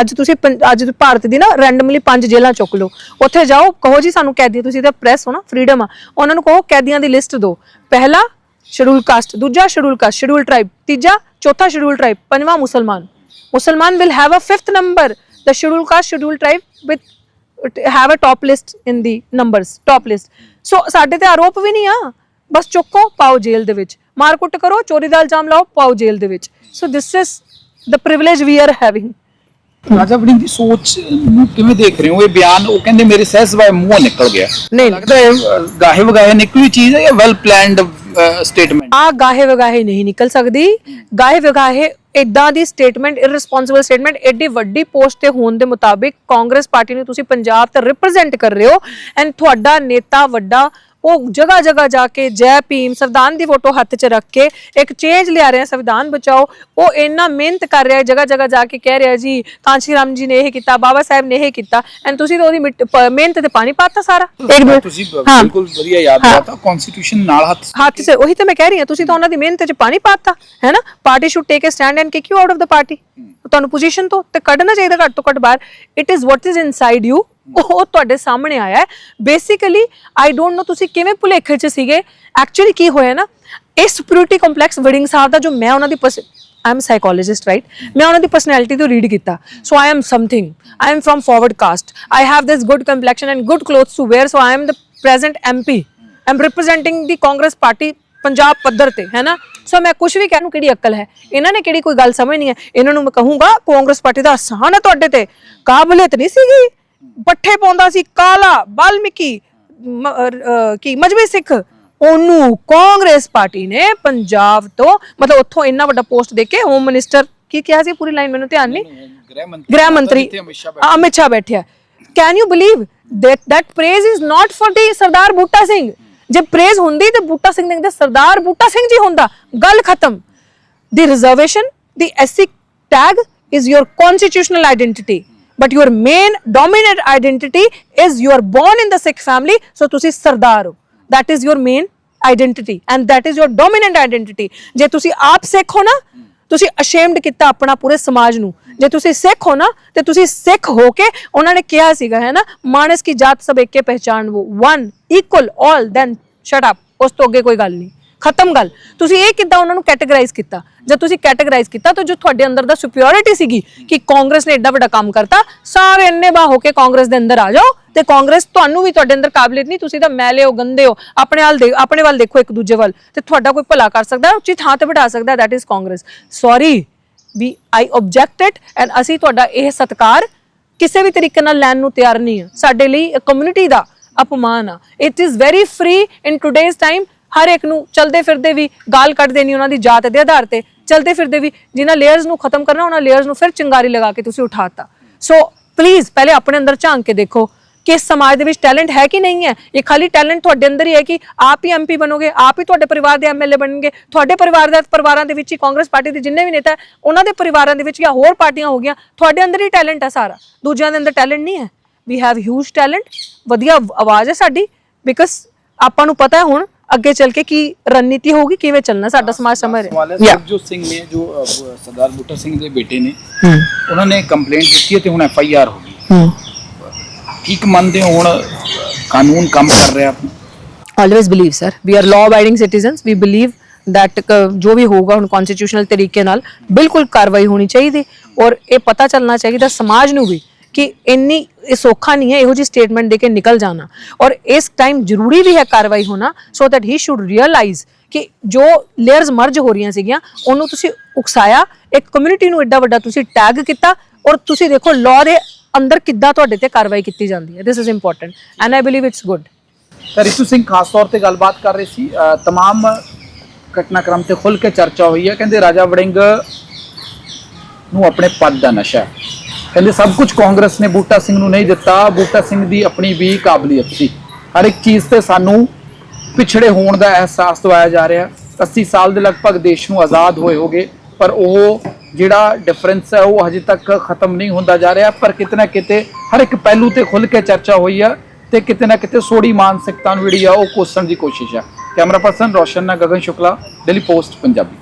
ਅੱਜ ਤੁਸੀਂ ਪੰ- ਅੱਜ ਭਾਰਤ ਦੀ ਨਾ ਰੈਂਡਮਲੀ ਪੰਜ ਜੇਲ੍ਹਾਂ ਚੁੱਕ ਲਓ। ਉੱਥੇ ਜਾਓ, ਕਹੋ ਜੀ ਸਾਨੂੰ ਕੈਦੀ ਤੁਸੀਂ ਤਾਂ ਪ੍ਰੈਸ ਹੋ ਨਾ ਫਰੀडम ਆ। ਉਹਨਾਂ ਨੂੰ ਕਹੋ, ਕੈਦੀਆਂ ਦੀ ਲਿਸਟ ਦਿਓ। ਪਹਿਲਾ ਸ਼ਡਿਊਲ ਕਾਸਟ ਦੂਜਾ ਸ਼ਡਿਊਲ ਕਾਸਟ ਸ਼ਡਿਊਲ ਟ੍ਰਾਈਬ ਤੀਜਾ, ਚੌਥਾ ਸ਼ਡਿਊਲ ਟ੍ਰਾਈਬ ਪੰਜਵਾਂ ਮੁਸਲਮਾਨ। ਮੁਸਲਮਾਨ will have a fifth number the schedule caste schedule tribe with have a top list in the numbers top list so, ਸਾਡੇ ਤੇ ਆਰੋਪ ਵੀ ਨਹੀਂ ਆ। ਬਸ ਚੁੱਕੋ, ਪਾਓ ਜੇਲ੍ਹ ਦੇ ਵਿੱਚ। ਮਾਰਕੁੱਟ ਕਰੋ, ਚੋਰੀ ਦਾ ਇਲਜ਼ਾਮ ਲਾਓ, ਪਾਓ ਜੇਲ੍ਹ ਦੇ ਵਿੱਚ। So this is the privilege we are having. Raja Warring ਦੀ ਸੋਚ ਨੂੰ ਕਿਵੇਂ ਦੇਖ ਰਹੇ ਹੋ? ਇਹ ਬਿਆਨ ਉਹ ਕਹਿੰਦੇ ਮੇਰੇ ਸਹਿਜ ਸੁਭਾਅ ਮੂੰਹੋਂ ਨਿਕਲ ਗਿਆ। ਨਹੀਂ। ਲੱਗਦਾ ਹੈ ਅ, ਗਾਹੇ ਵਗਾਹੇ ਨਿਕਲੀ ਚੀਜ਼ ਹੈ ਜਾਂ ਵੈਲ ਪਲਾਨਡ ਸਟੇਟਮੈਂਟ ਆ ਗਾਹੇ ਵਗਾਹੇ ਨਹੀਂ ਨਿਕਲ ਸਕਦੀ। ਗਾਹੇ ਵਗਾਹੇ ਇਦਾਂ ਦੀ ਸਟੇਟਮੈਂਟ ਇਰਰਿਸਪੌਂਸਿਬਲ ਸਟੇਟਮੈਂਟ ਐਡੀ ਵੱਡੀ ਪੋਸਟ ਤੇ ਹੋਣ ਦੇ ਮੁਤਾਬਿਕ ਕਾਂਗਰਸ ਪਾਰਟੀ ਨੂੰ ਤੁਸੀਂ ਪੰਜਾਬ ਤੇ ਰਿਪਰੈਜ਼ੈਂਟ ਕਰ ਰਹੇ ਹੋ। ਐਂਡ ਤੁਹਾਡਾ ਨੇਤਾ ਵੱਡਾ ਉਹ ਜਗ੍ਹਾ ਜਗ੍ਹਾ ਜਾ ਕੇ ਜੈ ਭੀਮ ਸੰਵਿਧਾਨ ਦੀ ਫੋਟੋ ਹੱਥ 'ਚ ਰੱਖ ਕੇ ਇੱਕ ਚੇਂਜ ਲਿਆ ਰਿਹਾ ਸੰਵਿਧਾਨ ਬਚਾਓ। ਉਹ ਇੰਨਾ ਮਿਹਨਤ ਕਰ ਰਿਹਾ ਜਗ੍ਹਾ ਜਗ੍ਹਾ ਜਾ ਕੇ ਕਹਿ ਰਿਹਾ ਜੀ ਕਾਂਸ਼ੀ ਰਾਮ ਜੀ ਨੇ ਇਹ ਕੀਤਾ ਬਾਬਾ ਸਾਹਿਬ ਨੇ ਇਹ ਕੀਤਾ ਐਂਡ ਤੁਸੀਂ ਤਾਂ ਉਹਦੀ ਮਿੱਟ- ਪ- ਮਿਹਨਤ ਤੇ ਪਾਣੀ ਪਾਤਾ ਸਾਰਾ। ਇੱਕ ਤੁਸੀਂ ਹਾਂ। ਬਿਲਕੁਲ ਵਧੀਆ ਯਾਦ ਦਿਵਾਤਾ ਕਨਸਟੀਟਿਊਸ਼ਨ ਨਾਲ ਹੱਥ ਹੱਥ 'ਚ ਉਹੀ ਤਾਂ ਮੈਂ ਕਹਿ ਰਹੀ ਹਾਂ ਤੁਸੀਂ ਤਾਂ ਉਹਨਾਂ ਦੀ ਮਿਹਨਤ 'ਚ ਪਾਣੀ ਪਾਤਾ ਹੈ ਨਾ? Party should take a stand and kick you out of the party ਤੁਹਾਨੂੰ ਪੋਜੀਸ਼ਨ ਤੋਂ ਤੇ ਕੱਢਣਾ ਚਾਹੀਦਾ ਘੱਟ ਤੋਂ ਘੱਟ ਬਾਹਰ। It is what is inside you ਉਹ ਤੁਹਾਡੇ ਸਾਹਮਣੇ ਆਇਆ ਹੈ। ਬੇਸਿਕਲੀ ਆਈ ਡੋਨਟ ਨੋ ਤੁਸੀਂ ਕਿਵੇਂ ਭੁਲੇਖੇ 'ਚ ਸੀਗੇ? ਐਕਚੁਅਲੀ ਕੀ ਹੋਇਆ ਨਾ? ਇਹ ਸੁਪਰੀਟੀ ਕੰਪਲੈਕਸ ਵੜਿੰਗ ਸਾਹਿਬ ਦਾ ਜੋ ਮੈਂ ਉਹਨਾਂ ਦੀ ਆਈ ਐਮ ਸਾਈਕੋਲੋਜਿਸਟ ਰਾਈਟ ਮੈਂ ਉਹਨਾਂ ਦੀ ਪਰਸਨੈਲਿਟੀ ਤੋਂ ਰੀਡ ਕੀਤਾ। So I am something I am from forward caste I have this good complexion and good clothes to wear so I am the present MP am representing the Congress party Punjab ਪੱਧਰ ਤੇ, ਹੈ ਨਾ? ਸੋ ਮੈਂ ਕੁਝ ਵੀ ਕਹਿਣ ਨੂੰ ਕਿਹੜੀ ਅਕਲ ਹੈ? ਇਹਨਾਂ ਨੇ ਕਿਹੜੀ ਕੋਈ ਗੱਲ ਸਮਝ ਨਹੀਂ ਹੈ? ਇਹਨਾਂ ਨੂੰ ਮੈਂ ਕਹੂੰਗਾ ਕਾਂਗਰਸ ਪਾਰਟੀ ਦਾ ਆਸਾਨ ਹੈ ਤੁਹਾਡੇ ਤੇ। ਕਾਬਲੀਅਤ ਨਹੀਂ ਸੀਗੀ। ਪੱਠੇ ਪਾਉਂਦਾ ਸੀ ਕਾਲਾ ਬਾਲਮਿਕੀ ਕੀ ਮਜਬੀ ਸਿੱਖ। ਉਹਨੂੰ ਕਾਂਗਰਸ ਪਾਰਟੀ ਨੇ ਪੰਜਾਬ ਤੋਂ ਮਤਲਬ ਉੱਥੋਂ ਇੰਨਾ ਵੱਡਾ ਪੋਸਟ ਦੇ ਕੇ ਹੋਮ ਮਿਨਿਸਟਰ ਕੀ ਕਿਹਾ ਸੀ? ਪੂਰੀ ਲਾਈਨ ਮੈਨੂੰ ਧਿਆਨ ਨਹੀਂ। ਗ੍ਰਹਿ ਮੰਤਰੀ ਅਮਿਤ ਸ਼ਾਹ ਬੈਠਿਆ can you believe that that praise is not for the Sardar Buta Singh ਜੇ ਪ੍ਰੇਜ਼ ਹੁੰਦੀ ਤੇ ਬੂਟਾ ਸਿੰਘ ਨੇ ਸਰਦਾਰ ਬੂਟਾ ਸਿੰਘ ਜੀ ਹੁੰਦਾ। ਗੱਲ ਖਤਮ। The reservation the SC tag is your constitutional identity but your main dominant identity is you are born in the Sikh family so ਤੁਸੀਂ ਸਰਦਾਰ ਹੋ that is your main identity and that is your dominant identity ਜੇ ਤੁਸੀਂ ਆਪ ਸਿੱਖ ਹੋ ਨਾ ਤੁਸੀਂ ਅਸ਼ੇਮਡ ਕੀਤਾ ਆਪਣਾ ਪੂਰੇ ਸਮਾਜ ਨੂੰ ਜੇ ਤੁਸੀਂ ਸਿੱਖ ਹੋ ਨਾ ਤੇ ਤੁਸੀਂ ਸਿੱਖ ਹੋ ਕੇ ਉਹਨਾਂ ਨੇ ਕਿਹਾ ਸੀਗਾ ਹੈ ਨਾ ਮਾਨਸ ਕੀ ਜਾਤ ਸਭ ਇੱਕੇ ਪਹਿਚਾਨ ਉਹ one equal all then shut up ਉਸ ਤੋਂ ਅੱਗੇ ਕੋਈ ਗੱਲ ਨਹੀਂ ਖਤਮ ਗੱਲ। ਤੁਸੀਂ ਇਹ ਕਿੱਦਾਂ ਉਹਨਾਂ ਨੂੰ ਕੈਟਾਗਰਾਈਜ਼ ਕੀਤਾ? ਜਦ ਤੁਸੀਂ ਕੈਟਾਗਰਾਈਜ਼ ਕੀਤਾ ਤਾਂ ਜੋ ਤੁਹਾਡੇ ਅੰਦਰ ਦਾ ਸੁਪੀਰੀਅਰਿਟੀ ਸੀਗੀ ਕਿ ਕਾਂਗਰਸ ਨੇ ਐਡਾ ਵੱਡਾ ਕੰਮ ਕਰਤਾ, ਸਾਰੇ ਇੰਨੇ ਬਾ ਹੋ ਕੇ ਕਾਂਗਰਸ ਦੇ ਅੰਦਰ ਆ ਜਾਓ ਤੇ ਕਾਂਗਰਸ ਤੁਹਾਨੂੰ ਵੀ ਤੁਹਾਡੇ ਅੰਦਰ ਕਾਬਲੀਅਤ ਨਹੀਂ, ਤੁਸੀਂ ਤਾਂ ਮੈਲੇ ਹੋ, ਗੰਦੇ ਹੋ, ਆਪਣੇ ਹਾਲ ਦੇ ਆਪਣੇ ਵੱਲ ਦੇਖੋ ਇੱਕ ਦੂਜੇ ਵੱਲ ਤੇ ਤੁਹਾਡਾ ਕੋਈ ਭਲਾ ਕਰ ਸਕਦਾ, ਉੱਚੀ ਥਾਂ ਤੇ ਬਿਠਾ ਸਕਦਾ that is Congress. Sorry we I objected and ਅਸੀਂ ਤੁਹਾਡਾ ਇਹ ਸਤਕਾਰ ਕਿਸੇ ਵੀ ਤਰੀਕੇ ਨਾਲ ਲੈਣ ਨੂੰ ਤਿਆਰ ਨਹੀਂ ਆ ਸਾਡੇ ਲਈ ਕਮਿਊਨਿਟੀ ਦਾ ਅਪਮਾਨ ਆ। It is very free in today's time ਹਰ ਇੱਕ ਨੂੰ ਚਲਦੇ ਫਿਰਦੇ ਵੀ ਗਾਲ ਕੱਢ ਦੇਣੀ ਉਹਨਾਂ ਦੀ ਜਾਤ ਦੇ ਆਧਾਰ ਤੇ, ਚਲਦੇ ਫਿਰਦੇ ਵੀ ਜਿਨ੍ਹਾਂ ਲੇਅਰਸ ਨੂੰ ਖਤਮ ਕਰਨਾ, ਉਹਨਾਂ ਲੇਅਰਸ ਨੂੰ ਫਿਰ ਚਿੰਗਾਰੀ ਲਗਾ ਕੇ ਤੁਸੀਂ ਉਠਾਤਾ। ਸੋ ਪਲੀਜ਼ ਪਹਿਲੇ ਆਪਣੇ ਅੰਦਰ ਝਾਂਕ ਕੇ ਦੇਖੋ ਕਿ ਇਸ ਸਮਾਜ ਦੇ ਵਿੱਚ ਟੈਲੈਂਟ ਹੈ ਕਿ ਨਹੀਂ ਹੈ? ਇਹ ਖਾਲੀ ਟੈਲੈਂਟ ਤੁਹਾਡੇ ਅੰਦਰ ਹੀ ਹੈ ਕਿ ਆਪ ਹੀ ਐਮਪੀ ਬਣੋਗੇ, ਆਪ ਹੀ ਤੁਹਾਡੇ ਪਰਿਵਾਰ ਦੇ ਐਮਐਲਏ ਬਣਨਗੇ। ਤੁਹਾਡੇ ਪਰਿਵਾਰ ਦੇ ਪਰਿਵਾਰਾਂ ਦੇ ਵਿੱਚ ਹੀ ਕਾਂਗਰਸ ਪਾਰਟੀ ਦੇ ਜਿੰਨੇ ਵੀ ਨੇਤਾ, ਉਹਨਾਂ ਦੇ ਪਰਿਵਾਰਾਂ ਦੇ ਵਿੱਚ ਜਾਂ ਹੋਰ ਪਾਰਟੀਆਂ ਹੋ ਗਈਆਂ, ਤੁਹਾਡੇ ਅੰਦਰ ਹੀ ਟੈਲੈਂਟ ਹੈ ਸਾਰਾ। ਦੂਜਿਆਂ ਦੇ ਅੰਦਰ ਟੈਲੈਂਟ ਨਹੀਂ ਹੈ। ਵੀ ਹੈਵ ਹਿਊਜ ਟੈਲੈਂਟ ਵਧੀਆ ਆਵਾਜ਼ ਹੈ ਸਾਡੀ ਬਿਕਾਜ਼ ਆਪਾਂ ਨੂੰ ਪਤਾ ਹੁਣ ਅੱਗੇ ਚੱਲ ਕੇ ਕੀ ਰਣਨੀਤੀ ਹੋਊਗੀ? ਕਿਵੇਂ ਚੱਲਣਾ? ਸਾਡਾ ਸਮਾਜ ਸਮਝ ਸਵਾਲ ਹੈ ਸਰਬਜੋਤ ਸਿੰਘ ਨੇ ਜੋ ਸਰਦਾਰ ਬੂਟਾ ਸਿੰਘ ਦੇ ਬੇਟੇ ਨੇ ਉਹਨਾਂ ਨੇ ਕੰਪਲੇਂਟ ਦਿੱਤੀ ਹੈ ਤੇ ਹੁਣ ਐਫ ਆਈ ਆਰ ਹੋ ਗਈ। ਹੂੰ। ਠੀਕ ਮੰਨਦੇ ਹੋ ਹੁਣ ਕਾਨੂੰਨ ਕੰਮ ਕਰ ਰਿਹਾ? Believe sir. We are law abiding citizens. We believe that uh, ਜੋ ਵੀ ਹੋਊਗਾ ਹੁਣ ਕਨਸਟੀਟਿਊਸ਼ਨਲ ਤਰੀਕੇ ਨਾਲ ਬਿਲਕੁਲ ਕਾਰਵਾਈ ਹੋਣੀ ਚਾਹੀਦੀ। ਔਰ ਇਹ ਪਤਾ ਚੱਲਣਾ ਚਾਹੀਦਾ ਸਮਾਜ ਨੂੰ ਵੀ। ਕਿ ਇੰਨੀ ਇਹ ਸੌਖਾ ਨਹੀਂ ਹੈ ਇਹੋ ਜੀ ਸਟੇਟਮੈਂਟ ਦੇ ਕੇ ਨਿਕਲ ਜਾਣਾ। ਔਰ ਇਸ ਟਾਈਮ ਜ਼ਰੂਰੀ ਵੀ ਹੈ ਕਾਰਵਾਈ ਹੋਣਾ so that he should realise ਕਿ ਜੋ ਲੇਅਰਸ ਮਰਜ ਹੋ ਰਹੀਆਂ ਸੀਗੀਆਂ ਉਹਨੂੰ ਤੁਸੀਂ ਉਕਸਾਇਆ ਇੱਕ ਕਮਿਊਨਿਟੀ ਨੂੰ ਐਡਾ ਵੱਡਾ ਤੁਸੀਂ ਟੈਗ ਕੀਤਾ ਔਰ ਤੁਸੀਂ ਦੇਖੋ ਲਾਅ ਦੇ ਅੰਦਰ ਕਿੱਦਾਂ ਤੁਹਾਡੇ ਤੇ ਕਾਰਵਾਈ ਕੀਤੀ ਜਾਂਦੀ ਹੈ। This is important and I believe it's good Ritu Singh ਖਾਸ ਤੌਰ ਤੇ ਗੱਲਬਾਤ ਕਰ ਰਹੇ ਸੀ ਅ, ਤਮਾਮ ਘਟਨਾਕ੍ਰਮ ਤੇ ਖੁੱਲ ਕੇ ਚਰਚਾ ਹੋਈ ਹੈ। ਕਹਿੰਦੇ ਰਾਜਾ ਵੜਿੰਗ ਨੂੰ ਆਪਣੇ ਪਦ ਦਾ ਨਸ਼ਾ ਕਹਿੰਦੇ ਸਭ ਕੁਝ ਕਾਂਗਰਸ ਨੇ ਬੂਟਾ ਸਿੰਘ ਨੂੰ ਨਹੀਂ ਦਿੱਤਾ। ਬੂਟਾ ਸਿੰਘ ਦੀ ਆਪਣੀ ਵੀ ਕਾਬਲੀਅਤ ਸੀ। ਹਰ ਇੱਕ ਚੀਜ਼ ਤੇ ਸਾਨੂੰ ਪਿਛੜੇ ਹੋਣ ਦਾ ਅਹਿਸਾਸ ਦਵਾਇਆ ਜਾ ਰਿਹਾ। 80 ਸਾਲ ਦੇ ਲਗਭਗ ਦੇਸ਼ ਨੂੰ ਆਜ਼ਾਦ ਹੋਏ ਹੋਗੇ, ਪਰ ਉਹ ਜਿਹੜਾ ਡਿਫਰੈਂਸ ਹੈ, ਉਹ ਹਜੇ ਤੱਕ ਖਤਮ ਨਹੀਂ ਹੁੰਦਾ ਜਾ ਰਿਹਾ। ਪਰ ਕਿਤੇ ਨਾ ਕਿਤੇ ਹਰ ਇੱਕ ਪਹਿਲੂ ਤੇ ਖੁੱਲ ਕੇ ਚਰਚਾ ਹੋਈ ਆ ਤੇ ਕਿਤੇ ਨਾ ਕਿਤੇ ਸੋੜੀ ਮਾਨਸਿਕਤਾ ਨੂੰ ਜਿਹੜੀ ਆ, ਉਹ ਕੋਸਣ ਦੀ ਕੋਸ਼ਿਸ਼ ਆ। ਕੈਮਰਾ ਪਰਸਨ ਰੋਸ਼ਨ ਨਾਲ ਗਗਨ ਸ਼ੁਕਲਾ ਦਿੱਲੀ ਪੋਸਟ ਪੰਜਾਬੀ।